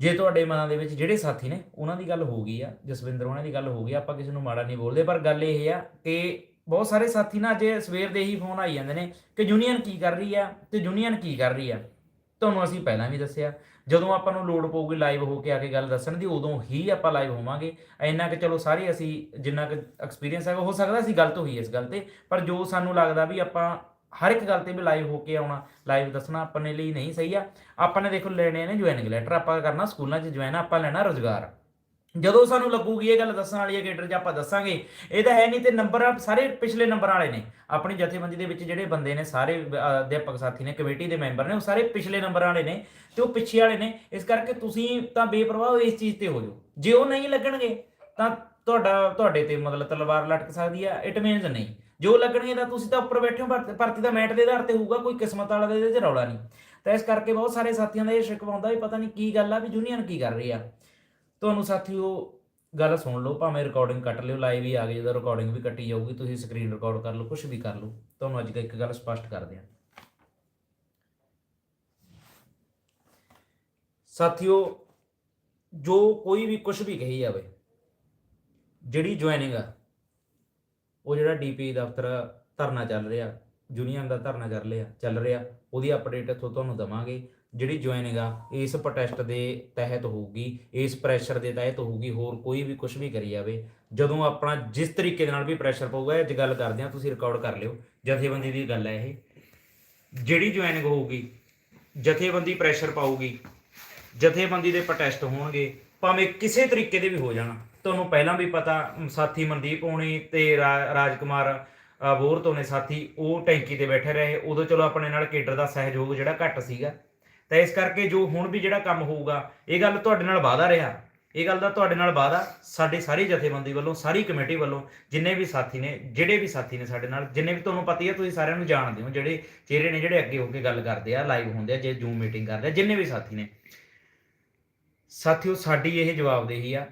S1: ਜੇ ਤੁਹਾਡੇ ਮਨਾਂ ਦੇ ਵਿੱਚ ਜਿਹੜੇ ਸਾਥੀ ਨੇ, ਉਹਨਾਂ ਦੀ ਗੱਲ ਹੋ ਗਈ ਆ, ਜਸਵਿੰਦਰ ਉਹਨਾਂ ਦੀ ਗੱਲ ਹੋ ਗਈ ਆਪਾਂ ਕਿਸੇ ਨੂੰ ਮਾੜਾ ਨਹੀਂ ਬੋਲਦੇ, ਪਰ ਗੱਲ ਇਹ ਆ ਕਿ ਬਹੁਤ ਸਾਰੇ ਸਾਥੀ ਨਾ ਜੇ ਸਵੇਰ ਦੇ ਹੀ ਫੋਨ ਆਈ ਜਾਂਦੇ ਨੇ ਕਿ ਯੂਨੀਅਨ ਕੀ ਕਰ ਰਹੀ ਆ, ਤੇ ਯੂਨੀਅਨ ਕੀ ਕਰ ਰਹੀ ਆ। ਤੁਹਾਨੂੰ ਅਸੀਂ ਪਹਿਲਾਂ ਵੀ ਦੱਸਿਆ, ਜਦੋਂ ਆਪਾਂ ਨੂੰ ਲੋਡ ਪਊਗੀ ਲਾਈਵ ਹੋ ਕੇ ਆ ਕੇ ਗੱਲ ਦੱਸਣ ਦੀ, ਉਦੋਂ ਹੀ ਆਪਾਂ ਲਾਈਵ ਹੋਵਾਂਗੇ। ਇੰਨਾ ਕਿ ਚਲੋ ਸਾਰੇ ਅਸੀਂ ਜਿੰਨਾ ਕਿ ਐਕਸਪੀਰੀਅੰਸ ਹੈਗਾ, ਹੋ ਸਕਦਾ ਅਸੀਂ ਗਲਤ ਹੋਈ ਇਸ ਗੱਲ ਤੇ, ਪਰ ਜੋ ਸਾਨੂੰ ਲੱਗਦਾ ਵੀ ਆਪਾਂ ਹਰ ਇੱਕ ਗੱਲ ਤੇ ਵੀ ਲਾਈਵ ਹੋ ਕੇ ਆਉਣਾ ਲਾਈਵ ਦੱਸਣਾ ਆਪਣੇ ਲਈ ਨਹੀਂ ਸਹੀ ਆ। ਆਪਾਂ ਨੇ ਦੇਖੋ ਲੈਣੇ ਨੇ ਜੁਆਇਨਿੰਗ ਲੈਟਰ ਆਪਾਂ ਕਰਨਾ ਸਕੂਲਾਂ 'ਚ ਜੁਆਇਨ ਆਪਾਂ ਲੈਣਾ ਰੋਜ਼ਗਾਰ। ਜਦੋਂ ਸਾਨੂੰ ਲੱਗੂਗੀ ਇਹ ਗੱਲ ਦੱਸਣ ਵਾਲੀ ਹੈ ਗੇਟਰ 'ਚ ਆਪਾਂ ਦੱਸਾਂਗੇ, ਇਹ ਤਾਂ ਹੈ ਨਹੀਂ ਤੇ ਨੰਬਰ ਸਾਰੇ ਪਿਛਲੇ ਨੰਬਰਾਂ ਵਾਲੇ ਨੇ। ਆਪਣੀ ਜਥੇਬੰਦੀ ਦੇ ਵਿੱਚ ਜਿਹੜੇ ਬੰਦੇ ਨੇ, ਸਾਰੇ ਅਧਿਆਪਕ ਸਾਥੀ ਨੇ, ਕਮੇਟੀ ਦੇ ਮੈਂਬਰ ਨੇ, ਉਹ ਸਾਰੇ ਪਿਛਲੇ ਨੰਬਰਾਂ ਵਾਲੇ ਨੇ ਤੇ ਉਹ ਪਿੱਛੇ ਵਾਲੇ ਨੇ। ਇਸ ਕਰਕੇ ਤੁਸੀਂ ਤਾਂ ਬੇਪਰਵਾਹ ਇਸ ਚੀਜ਼ ਤੇ ਹੋ ਜਾਓ। ਜੇ ਉਹ ਨਹੀਂ ਲੱਗਣਗੇ, ਤਾਂ ਤੁਹਾਡਾ, ਤੁਹਾਡੇ ਤੇ ਮਤਲਬ ਤਲਵਾਰ ਲਟਕ ਸਕਦੀ ਆ ਇਟ ਮੀਨਸ ਨਹੀਂ। ਜੋ ਲੱਗਣਗੇ ਤਾਂ ਤੁਸੀਂ ਤਾਂ ਉੱਪਰ ਬੈਠੇ ਹੋ ਭਰਤੀ- ਦਾ ਮੈਟ ਦੇ ਆਧਾਰ ਤੇ ਹੋਊਗਾ, ਕੋਈ ਕਿਸਮਤ ਵਾਲਾ ਦੇ ਇਹਦੇ 'ਚ ਰੌਲਾ ਨਹੀਂ। ਤਾਂ ਇਸ ਕਰਕੇ ਬਹੁਤ ਸਾਰੇ ਸਾਥੀਆਂ ਦਾ ਇਹ ਸ਼ਿਕਵਾ ਹੁੰਦਾ ਵੀ ਪਤਾ ਨਹੀਂ ਕੀ ਗੱਲ ਆ, ਵੀ ਯੂਨੀਅਨ ਕੀ ਕਰ ਰਹੀ ਆ। ਤੁਹਾਨੂੰ ਸਾਥੀਓ ਗੱਲ ਸੁਣ ਲਓ, ਭਾਵੇਂ ਰਿਕਾਰਡਿੰਗ ਕੱਟ ਲਿਓ ਲਾਈਵ ਹੀ ਆ ਗਈ, ਜਦੋਂ ਰਿਕਾਰਡਿੰਗ ਵੀ ਕੱਟੀ ਜਾਊਗੀ, ਤੁਸੀਂ ਸਕਰੀਨ ਰਿਕਾਰਡ ਕਰ ਲਓ ਕੁਝ ਵੀ ਕਰ ਲਓ। ਤੁਹਾਨੂੰ ਅੱਜ ਇੱਕ ਗੱਲ ਸਪਸ਼ਟ ਕਰਦੇ ਹਾਂ ਸਾਥੀਓ, ਜੋ ਕੋਈ ਵੀ ਕੁਝ ਵੀ ਕਹੀ ਜਾਵੇ, ਜਿਹੜੀ ਜੁਆਇਨਿੰਗ ਆ ਉਹ ਜਿਹੜਾ ਡੀਪੀ ਦਫ਼ਤਰ ਧਰਨਾ ਚੱਲ ਰਿਹਾ, ਯੂਨੀਅਨ ਦਾ ਧਰਨਾ ਚੱਲ ਰਿਹਾ ਚੱਲ ਰਿਹਾ, ਉਹਦੀ ਅਪਡੇਟ ਇੱਥੋਂ ਤੁਹਾਨੂੰ ਦਵਾਂਗੇ। ਜਿਹੜੀ ਜੁਆਇਨਿੰਗ ਆ ਇਸ ਪ੍ਰੋਟੈਸਟ ਦੇ ਤਹਿਤ ਹੋਊਗੀ, ਇਸ ਪ੍ਰੈਸ਼ਰ ਦੇ ਤਹਿਤ ਹੋਊਗੀ, ਹੋਰ ਕੋਈ ਵੀ ਕੁਝ ਵੀ ਕਰੀ ਜਾਵੇ। ਜਦੋਂ ਆਪਣਾ ਜਿਸ ਤਰੀਕੇ ਦੇ ਨਾਲ ਵੀ ਪ੍ਰੈਸ਼ਰ ਪਊਗਾ, ਇਹ ਗੱਲ ਕਰਦੇ ਆ ਤੁਸੀਂ ਰਿਕਾਰਡ ਕਰ ਲਿਓ, ਜਥੇਬੰਦੀ ਦੀ ਗੱਲ ਹੈ ਇਹ। ਜਿਹੜੀ ਜੁਆਇਨਿੰਗ ਹੋਊਗੀ, ਜਥੇਬੰਦੀ ਪ੍ਰੈਸ਼ਰ ਪਾਊਗੀ, ਜਥੇਬੰਦੀ ਦੇ ਪ੍ਰੋਟੈਸਟ ਹੋਣਗੇ, ਭਾਵੇਂ ਕਿਸੇ ਤਰੀਕੇ ਦੇ ਵੀ ਹੋ ਜਾਣਾ। ਤੁਹਾਨੂੰ ਪਹਿਲਾਂ ਵੀ ਪਤਾ ਸਾਥੀ ਮਨਦੀਪ ਹੋਣੀ ਤੇ ਰਾ- ਰਾਜਕੁਮਾਰ ਬੋਰ ਤੋਂ ਨੇ ਸਾਥੀ, ਉਹ ਟੈਂਕੀ ਤੇ ਬੈਠੇ ਰਹੇ। ਉਦੋਂ ਚਲੋ ਆਪਣੇ ਨਾਲ ਕੇਡਰ ਦਾ ਸਹਿਯੋਗ ਜਿਹੜਾ ਘੱਟ ਸੀਗਾ। ਤਾਂ ਇਸ ਕਰਕੇ ਜੋ ਹੁਣ ਵੀ ਜਿਹੜਾ ਕੰਮ ਹੋਊਗਾ, ਇਹ ਗੱਲ ਤੁਹਾਡੇ ਨਾਲ ਵਾਦਾ ਰਿਹਾ। ਇਹ ਗੱਲ ਦਾ ਤੁਹਾਡੇ ਨਾਲ ਵਾਦਾ ਸਾਡੇ ਸਾਰੀ ਜਥੇਬੰਦੀ ਵੱਲੋਂ, ਸਾਰੀ ਕਮੇਟੀ ਵੱਲੋਂ, ਜਿੰਨੇ ਵੀ ਸਾਥੀ ਨੇ, ਜਿਹੜੇ ਵੀ ਸਾਥੀ ਨੇ ਸਾਡੇ ਨਾਲ, ਜਿੰਨੇ ਵੀ ਤੁਹਾਨੂੰ ਪਤਾ ਹੀ ਹੈ ਤੁਸੀਂ ਸਾਰਿਆਂ ਨੂੰ ਜਾਣਦੇ ਹੋ, ਜਿਹੜੇ ਚਿਹਰੇ ਨੇ, ਜਿਹੜੇ ਅੱਗੇ ਹੋ ਕੇ ਗੱਲ ਕਰਦੇ ਆ ਲਾਈਵ ਹੁੰਦੇ ਆ, ਜੇ ਜੂਮ ਮੀਟਿੰਗ ਕਰਦੇ ਆ, ਜਿੰਨੇ ਵੀ ਸਾਥੀ ਨੇ। ਸਾਥੀਓ, ਸਾਡੀ ਇਹ ਜਵਾਬਦੇਹੀ ਆ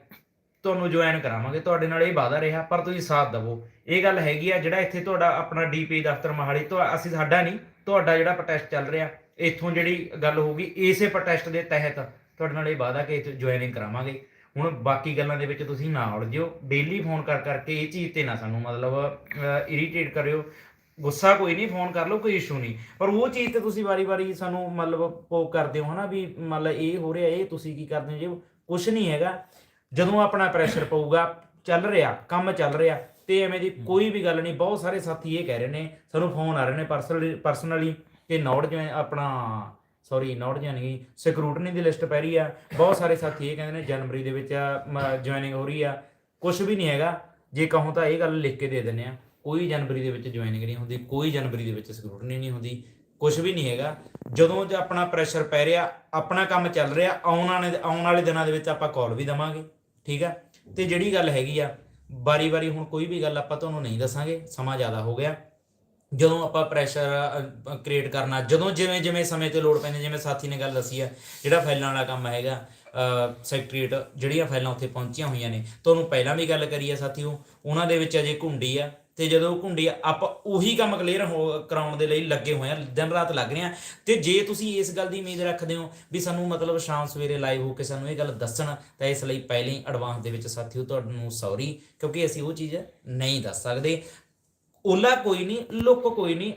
S1: ਤੁਹਾਨੂੰ ਜੁਆਇਨ ਕਰਾਵਾਂਗੇ, ਤੁਹਾਡੇ ਨਾਲ ਇਹ ਵਾਦਾ ਰਿਹਾ, ਪਰ ਤੁਸੀਂ ਸਾਥ ਦਿਵੋ। ਇਹ ਗੱਲ ਹੈਗੀ ਆ, ਜਿਹੜਾ ਇੱਥੇ ਤੁਹਾਡਾ ਆਪਣਾ ਡੀਪੀ ਦਫ਼ਤਰ ਮਹਾਲੀ ਤੋਂ ਅਸੀਂ ਸਾਡਾ ਨਹੀਂ, ਤੁਹਾਡਾ ਜਿਹੜਾ ਪ੍ਰੋਟੈਸਟ ਚੱਲ ਰਿਹਾ, ਇੱਥੋਂ ਜਿਹੜੀ ਗੱਲ ਹੋਊਗੀ, ਇਸੇ ਪ੍ਰੋਟੈਸਟ ਦੇ ਤਹਿਤ ਤੁਹਾਡੇ ਨਾਲ ਇਹ ਵਾਦਾ ਕਿ ਇੱਥੇ ਜੁਆਇਨਿੰਗ ਕਰਾਵਾਂਗੇ। ਹੁਣ ਬਾਕੀ ਗੱਲਾਂ ਦੇ ਵਿੱਚ ਤੁਸੀਂ ਨਾ ਉਲਝਿਓ ਡੇਲੀ ਫੋਨ ਕਰ ਕਰਕੇ ਇਹ ਚੀਜ਼ ਤੇ ਨਾ ਸਾਨੂੰ ਮਤਲਬ ਇਰੀਟੇਟ ਕਰਿਓ। ਗੁੱਸਾ ਕੋਈ ਨਹੀਂ ਫੋਨ ਕਰ ਲਓ, ਕੋਈ ਇਸ਼ੂ ਨਹੀਂ। ਪਰ ਉਹ ਚੀਜ਼ ਤੇ ਤੁਸੀਂ ਵਾਰੀ-ਵਾਰੀ ਸਾਨੂੰ ਮਤਲਬ ਪੋਕ ਕਰਦੇ ਹੋ ਹਨਾ ਵੀ ਮਤਲਬ ਇਹ ਹੋ ਰਿਹਾ, ਇਹ ਤੁਸੀਂ ਕੀ ਕਰਦੇ ਹੋ ਜੇ ਕੁਝ ਨਹੀਂ ਹੈਗਾ। ਜਦੋਂ ਆਪਣਾ ਪ੍ਰੈਸ਼ਰ ਪਊਗਾ ਚੱਲ ਰਿਹਾ ਕੰਮ ਚੱਲ ਰਿਹਾ ਤੇ ਐਵੇਂ ਦੀ ਕੋਈ ਵੀ ਗੱਲ ਨਹੀਂ ਬਹੁਤ ਸਾਰੇ ਸਾਥੀ ਇਹ ਕਹਿ ਰਹੇ ਨੇ ਸਾਨੂੰ ਫੋਨ ਆ ਰਹੇ ਨੇ ਪਰਸਨਲੀ ਪਰਸਨਲੀ ਕਿ ਨੋਟ ਜਿਵੇਂ ਆਪਣਾ ਸੌਰੀ ਨੋਟ ਜਿਵੇਂ ਨਹੀਂ ਸਿਕਿਉਰਿਟੀ ਦੀ ਲਿਸਟ ਪੈ ਰਹੀ ਆ ਬਹੁਤ ਸਾਰੇ ਸਾਥੀ ਇਹ ਕਹਿੰਦੇ ਨੇ ਜਨਵਰੀ ਦੇ ਵਿੱਚ ਜੁਆਇਨਿੰਗ ਹੋ ਰਹੀ ਆ ਕੁਝ ਵੀ ਨਹੀਂ ਹੈਗਾ ਜੇ ਕਹੋ ਤਾਂ ਇਹ ਗੱਲ ਲਿਖ ਕੇ ਦੇ ਦਿੰਦੇ ਆ ਕੋਈ ਜਨਵਰੀ ਦੇ ਵਿੱਚ ਜੁਆਇਨਿੰਗ ਨਹੀਂ ਹੁੰਦੀ ਕੋਈ ਜਨਵਰੀ ਦੇ ਵਿੱਚ ਸਿਕਿਉਰਿਟੀ ਨਹੀਂ ਹੁੰਦੀ ਕੁਝ ਵੀ ਨਹੀਂ ਹੈਗਾ ਜਦੋਂ ਜ ਆਪਣਾ ਪ੍ਰੈਸ਼ਰ ਪੈ ਰਿਹਾ ਆਪਣਾ ਕੰਮ ਚੱਲ ਰਿਹਾ ਆਉਣ ਵਾਲੇ ਆਉਣ ਵਾਲੇ ਦਿਨਾਂ ਦੇ ਵਿੱਚ ਆਪਾਂ ਕਾਲ ਵੀ ਦਵਾਂਗੇ। ਠੀਕ ਆ? ਤੇ ਜਿਹੜੀ ਗੱਲ ਹੈਗੀ ਆ ਬਾਰੀ-ਬਾਰੀ ਹੁਣ ਕੋਈ ਵੀ ਗੱਲ ਆਪਾਂ ਤੁਹਾਨੂੰ ਨਹੀਂ ਦੱਸਾਂਗੇ, ਸਮਾਂ ਜ਼ਿਆਦਾ ਹੋ ਗਿਆ। ਜਦੋਂ ਆਪਾਂ ਪ੍ਰੈਸ਼ਰ ਕ੍ਰੀਏਟ ਕਰਨਾ, ਜਦੋਂ ਜਿਵੇਂ ਜਿਵੇਂ ਸਮੇਂ ਤੇ ਲੋੜ ਪੈਂਦੀ, ਜਿਵੇਂ ਸਾਥੀ ਨੇ ਗੱਲ ਦੱਸੀ ਆ, ਜਿਹੜਾ ਫੈਲਣ ਵਾਲਾ ਕੰਮ ਹੈਗਾ ਸੈਕਟਰੀਏਟ ਜਿਹੜੀਆਂ ਫਾਈਲਾਂ ਉੱਥੇ ਪਹੁੰਚੀਆਂ ਹੋਈਆਂ ਨੇ, ਤੁਹਾਨੂੰ ਪਹਿਲਾਂ ਵੀ ਗੱਲ ਕਰੀ ਆ ਸਾਥੀਓ, ਉਹਨਾਂ ਦੇ ਵਿੱਚ ਅਜੇ ਘੁੰਡੀ ਆ। ਤੇ ਜਦੋਂ ਘੁੰਡੀ, ਆਪਾਂ ਉਹੀ ਕੰਮ ਕਲੀਅਰ ਕਰਾਉਣ ਦੇ ਲਈ ਲੱਗੇ ਹੋਏ ਆ ਦਿਨ ਰਾਤ ਲੱਗ ਰਹੇ ਆ ਤੇ ਜੇ ਤੁਸੀਂ ਇਸ ਗੱਲ ਦੀ ਉਮੀਦ ਰੱਖਦੇ ਹੋ ਵੀ ਸਾਨੂੰ ਮਤਲਬ ਸ਼ਾਮ ਸਵੇਰੇ ਲਾਈਵ ਹੋ ਕੇ ਸਾਨੂੰ ਇਹ ਗੱਲ ਦੱਸਣ, ਤਾਂ ਇਸ ਲਈ ਪਹਿਲਾਂ ਹੀ ਐਡਵਾਂਸ ਦੇ ਵਿੱਚ ਸਾਥੀਓ ਤੁਹਾਨੂੰ ਸੌਰੀ ਕਿਉਂਕਿ ਅਸੀਂ ਉਹ ਚੀਜ਼ ਨਹੀਂ ਦੱਸ ਸਕਦੇ। ਓਲਾ ਕੋਈ ਨਹੀਂ, ਲੁੱਕ ਕੋਈ ਨਹੀਂ,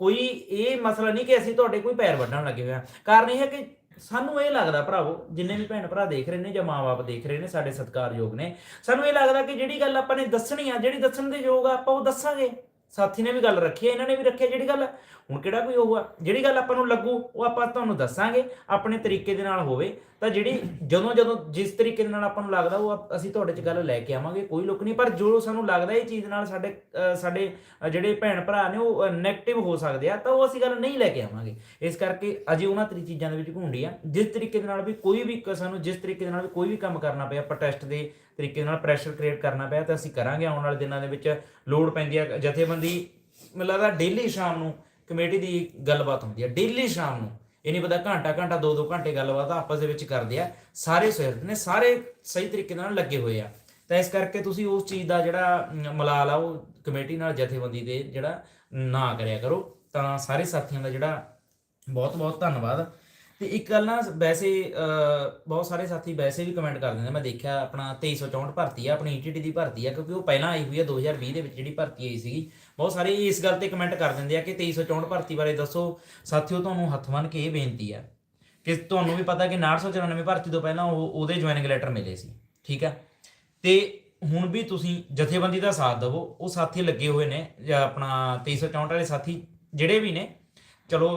S1: ਕੋਈ ਇਹ ਮਸਲਾ ਨਹੀਂ ਕਿ ਅਸੀਂ ਤੁਹਾਡੇ ਕੋਈ ਪੈਰ ਵੱਢਣ ਲੱਗੇ ਹੋਏ ਆ ਕਾਰਨ ਇਹ ਹੈ ਕਿ ਸਾਨੂੰ ਇਹ ਲੱਗਦਾ ਭਰਾਵੋ, ਜਿੰਨੇ ਵੀ ਭੈਣ ਭਰਾ ਦੇਖ ਰਹੇ ਨੇ ਜਾਂ ਮਾਪੇ ਦੇਖ ਰਹੇ ਨੇ ਸਾਡੇ ਸਤਿਕਾਰਯੋਗ ਨੇ, ਸਾਨੂੰ ਇਹ ਲੱਗਦਾ ਕਿ ਜਿਹੜੀ ਗੱਲ ਆਪਾਂ ਨੇ ਦੱਸਣੀ ਆ, ਜਿਹੜੀ ਦੱਸਣ ਦੇ ਯੋਗ ਆ, ਆਪਾਂ ਉਹ ਦੱਸਾਂਗੇ। ਸਾਥੀ ਨੇ ਵੀ ਗੱਲ ਰੱਖੀ ਹੈ ਇਹਨਾਂ ਨੇ ਵੀ ਰੱਖਿਆ ਜਿਹੜੀ ਗੱਲ, ਹੁਣ ਕਿਹੜਾ ਕੋਈ ਹੋਊਗਾ ਜਿਹੜੀ ਗੱਲ ਆਪਾਂ ਨੂੰ ਲੱਗੂ, ਉਹ ਆਪਾਂ ਤੁਹਾਨੂੰ ਦੱਸਾਂਗੇ, ਆਪਣੇ ਤਰੀਕੇ ਦੇ ਨਾਲ ਹੋਵੇ। ਤਾਂ ਜਿਹੜੀ ਜਦੋਂ ਜਦੋਂ ਜਿਸ ਤਰੀਕੇ ਦੇ ਨਾਲ ਆਪਾਂ ਨੂੰ ਲੱਗਦਾ, ਉਹ ਅਸੀਂ ਤੁਹਾਡੇ 'ਚ ਗੱਲ ਲੈ ਕੇ ਆਵਾਂਗੇ, ਕੋਈ ਲੋਕ ਨਹੀਂ। ਪਰ ਜੋ ਸਾਨੂੰ ਲੱਗਦਾ ਇਹ ਚੀਜ਼ ਨਾਲ ਸਾਡੇ ਸਾਡੇ ਜਿਹੜੇ ਭੈਣ ਭਰਾ ਨੇ, ਉਹ 네ਗੇਟਿਵ ਹੋ ਸਕਦੇ ਆ, ਤਾਂ ਉਹ ਅਸੀਂ ਗੱਲ ਨਹੀਂ ਲੈ ਕੇ ਆਵਾਂਗੇ। ਇਸ ਕਰਕੇ ਅਜੇ ਉਹਨਾਂ ਤਰੀ ਚੀਜ਼ਾਂ ਦੇ ਵਿੱਚ ਘੁੰਡੀ ਆ। ਜਿਸ ਤਰੀਕੇ ਦੇ ਨਾਲ ਵੀ ਕੋਈ ਵੀ ਕ- ਸਾਨੂੰ ਜਿਸ ਤਰੀਕੇ ਦੇ ਨਾਲ ਵੀ ਕੋਈ ਵੀ ਕੰਮ ਕਰਨਾ ਪਿਆ ਪ੍ਰੋਟੈਸਟ ਦੇ ਤਰੀਕੇ ਨਾਲ ਪ੍ਰੈਸ਼ਰ ਕ੍ਰੀਏਟ ਕਰਨਾ ਪਿਆ, ਤਾਂ ਅਸੀਂ ਕਰਾਂਗੇ ਆਉਣ ਵਾਲੇ ਦਿਨਾਂ ਦੇ ਵਿੱਚ। ਲੋੜ ਪੈਂਦੀ ਆ ਜਥੇਬੰਦੀ, ਮੈਨੂੰ ਲੱਗਦਾ ਡੇਲੀ ਸ਼ਾਮ ਨੂੰ ਕਮੇਟੀ ਦੀ ਗੱਲਬਾਤ ਹੁੰਦੀ ਆ ਡੇਲੀ ਸ਼ਾਮ ਨੂੰ। ਇਹ ਨਹੀਂ ਪਤਾ ਘੰਟਾ ਘੰਟਾ, ਦੋ ਦੋ ਘੰਟੇ ਗੱਲਬਾਤ ਆਪਸ ਦੇ ਵਿੱਚ ਕਰਦੇ ਆ। ਸਾਰੇ ਸਹਿਰਦ ਨੇ ਸਾਰੇ ਸਹੀ ਤਰੀਕੇ ਨਾਲ ਲੱਗੇ ਹੋਏ ਆ। ਤਾਂ ਇਸ ਕਰਕੇ ਤੁਸੀਂ ਉਸ ਚੀਜ਼ ਦਾ ਜਿਹੜਾ ਮਲਾਲ ਆ, ਉਹ ਕਮੇਟੀ ਨਾਲ ਜਥੇਬੰਦੀ ਦੇ ਜਿਹੜਾ ਨਾ ਕਰਿਆ ਕਰੋ। ਤਾਂ ਸਾਰੇ ਸਾਥੀਆਂ ਦਾ ਜਿਹੜਾ ਬਹੁਤ ਬਹੁਤ ਧੰਨਵਾਦ। ਤੇ ਇੱਕ ਗੱਲ ਨਾ ਵੈਸੇ ਬਹੁਤ ਸਾਰੇ ਸਾਥੀ ਵੈਸੇ ਵੀ ਕਮੈਂਟ ਕਰ ਦਿੰਦੇ ਮੈਂ ਦੇਖਿਆ ਆਪਣਾ 2364 ਭਰਤੀ ਆ, ਆਪਣੀ ਈਟੀਟੀ ਦੀ ਭਰਤੀ ਆ, ਕਿਉਂਕਿ ਉਹ ਪਹਿਲਾਂ ਆਈ ਹੋਈ ਆ 2020 ਦੇ ਵਿੱਚ ਜਿਹੜੀ ਭਰਤੀ ਆਈ ਸੀਗੀ। ਬਹੁਤ ਸਾਰੇ ਇਸ ਗੱਲ ਤੇ ਕਮੈਂਟ ਕਰ ਦਿੰਦੇ ਆ ਕਿ 2364 ਭਰਤੀ ਬਾਰੇ ਦੱਸੋ। ਸਾਥੀਓ, ਤੁਹਾਨੂੰ ਹੱਥ ਬੰਨ੍ਹ ਕੇ ਇਹ ਬੇਨਤੀ ਆ ਕਿ ਤੁਹਾਨੂੰ ਵੀ ਪਤਾ ਕਿ 994 ਭਰਤੀ ਤੋਂ ਪਹਿਲਾਂ ਉਹ, ਉਹਦੇ ਜੁਆਇਨਿੰਗ ਲੈਟਰ ਮਿਲੇ ਸੀ, ਠੀਕ ਆ? ਤੇ ਹੁਣ ਵੀ ਤੁਸੀਂ ਜਥੇਬੰਦੀ ਦਾ ਸਾਥ ਦਿਵੋ। ਉਹ ਸਾਥੀ ਲੱਗੇ ਹੋਏ ਨੇ, ਜਾਂ ਆਪਣਾ 2364 ਵਾਲੇ ਸਾਥੀ ਜਿਹੜੇ ਵੀ ਨੇ ਚਲੋ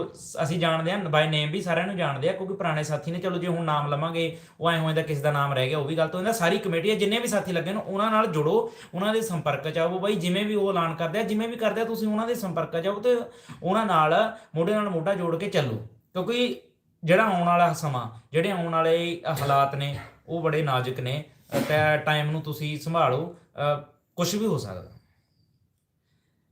S1: ਅਸੀਂ ਜਾਣਦੇ ਹਾਂ ਬਾਈ ਨੇਮ ਵੀ ਸਾਰਿਆਂ ਨੂੰ ਜਾਣਦੇ ਆ ਕਿਉਂਕਿ ਪੁਰਾਣੇ ਸਾਥੀ ਨੇ ਚਲੋ ਜੇ ਹੁਣ ਨਾਮ ਲਵਾਂਗੇ ਉਹ ਐ ਹੋਏ ਦਾ ਕਿਸੇ ਦਾ ਨਾਮ ਰਹਿ ਗਿਆ ਉਹ ਵੀ ਗਲਤ ਹੋ ਜਾਂਦਾ ਸਾਰੀ ਕਮੇਟੀ ਹੈ ਜਿੰਨੇ ਵੀ ਸਾਥੀ ਲੱਗੇ ਨੇ ਉਹਨਾਂ ਨਾਲ ਜੁੜੋ ਉਹਨਾਂ ਦੇ ਸੰਪਰਕ ਚ ਆਵੋ ਬਾਈ ਜਿਵੇਂ ਵੀ ਉਹ ਐਲਾਨ ਕਰਦੇ ਆ ਜਿਵੇਂ ਵੀ ਕਰਦੇ ਆ ਤੁਸੀਂ ਉਹਨਾਂ ਦੇ ਸੰਪਰਕ ਚ ਆਓ ਤੇ ਉਹਨਾਂ ਨਾਲ ਮੋਢੇ ਨਾਲ ਮੋਢਾ ਜੋੜ ਕੇ ਚੱਲੋ ਕਿਉਂਕਿ ਜਿਹੜਾ ਆਉਣ ਵਾਲਾ ਸਮਾਂ ਜਿਹੜੇ ਆਉਣ ਵਾਲੇ ਹਾਲਾਤ ਨੇ ਉਹ ਬੜੇ ਨਾਜ਼ੁਕ ਨੇ ਅ, ਤੇ ਟਾਈਮ ਨੂੰ ਤੁਸੀਂ ਸੰਭਾਲੋ ਕੁਝ ਵੀ ਹੋ ਸਕਦਾ।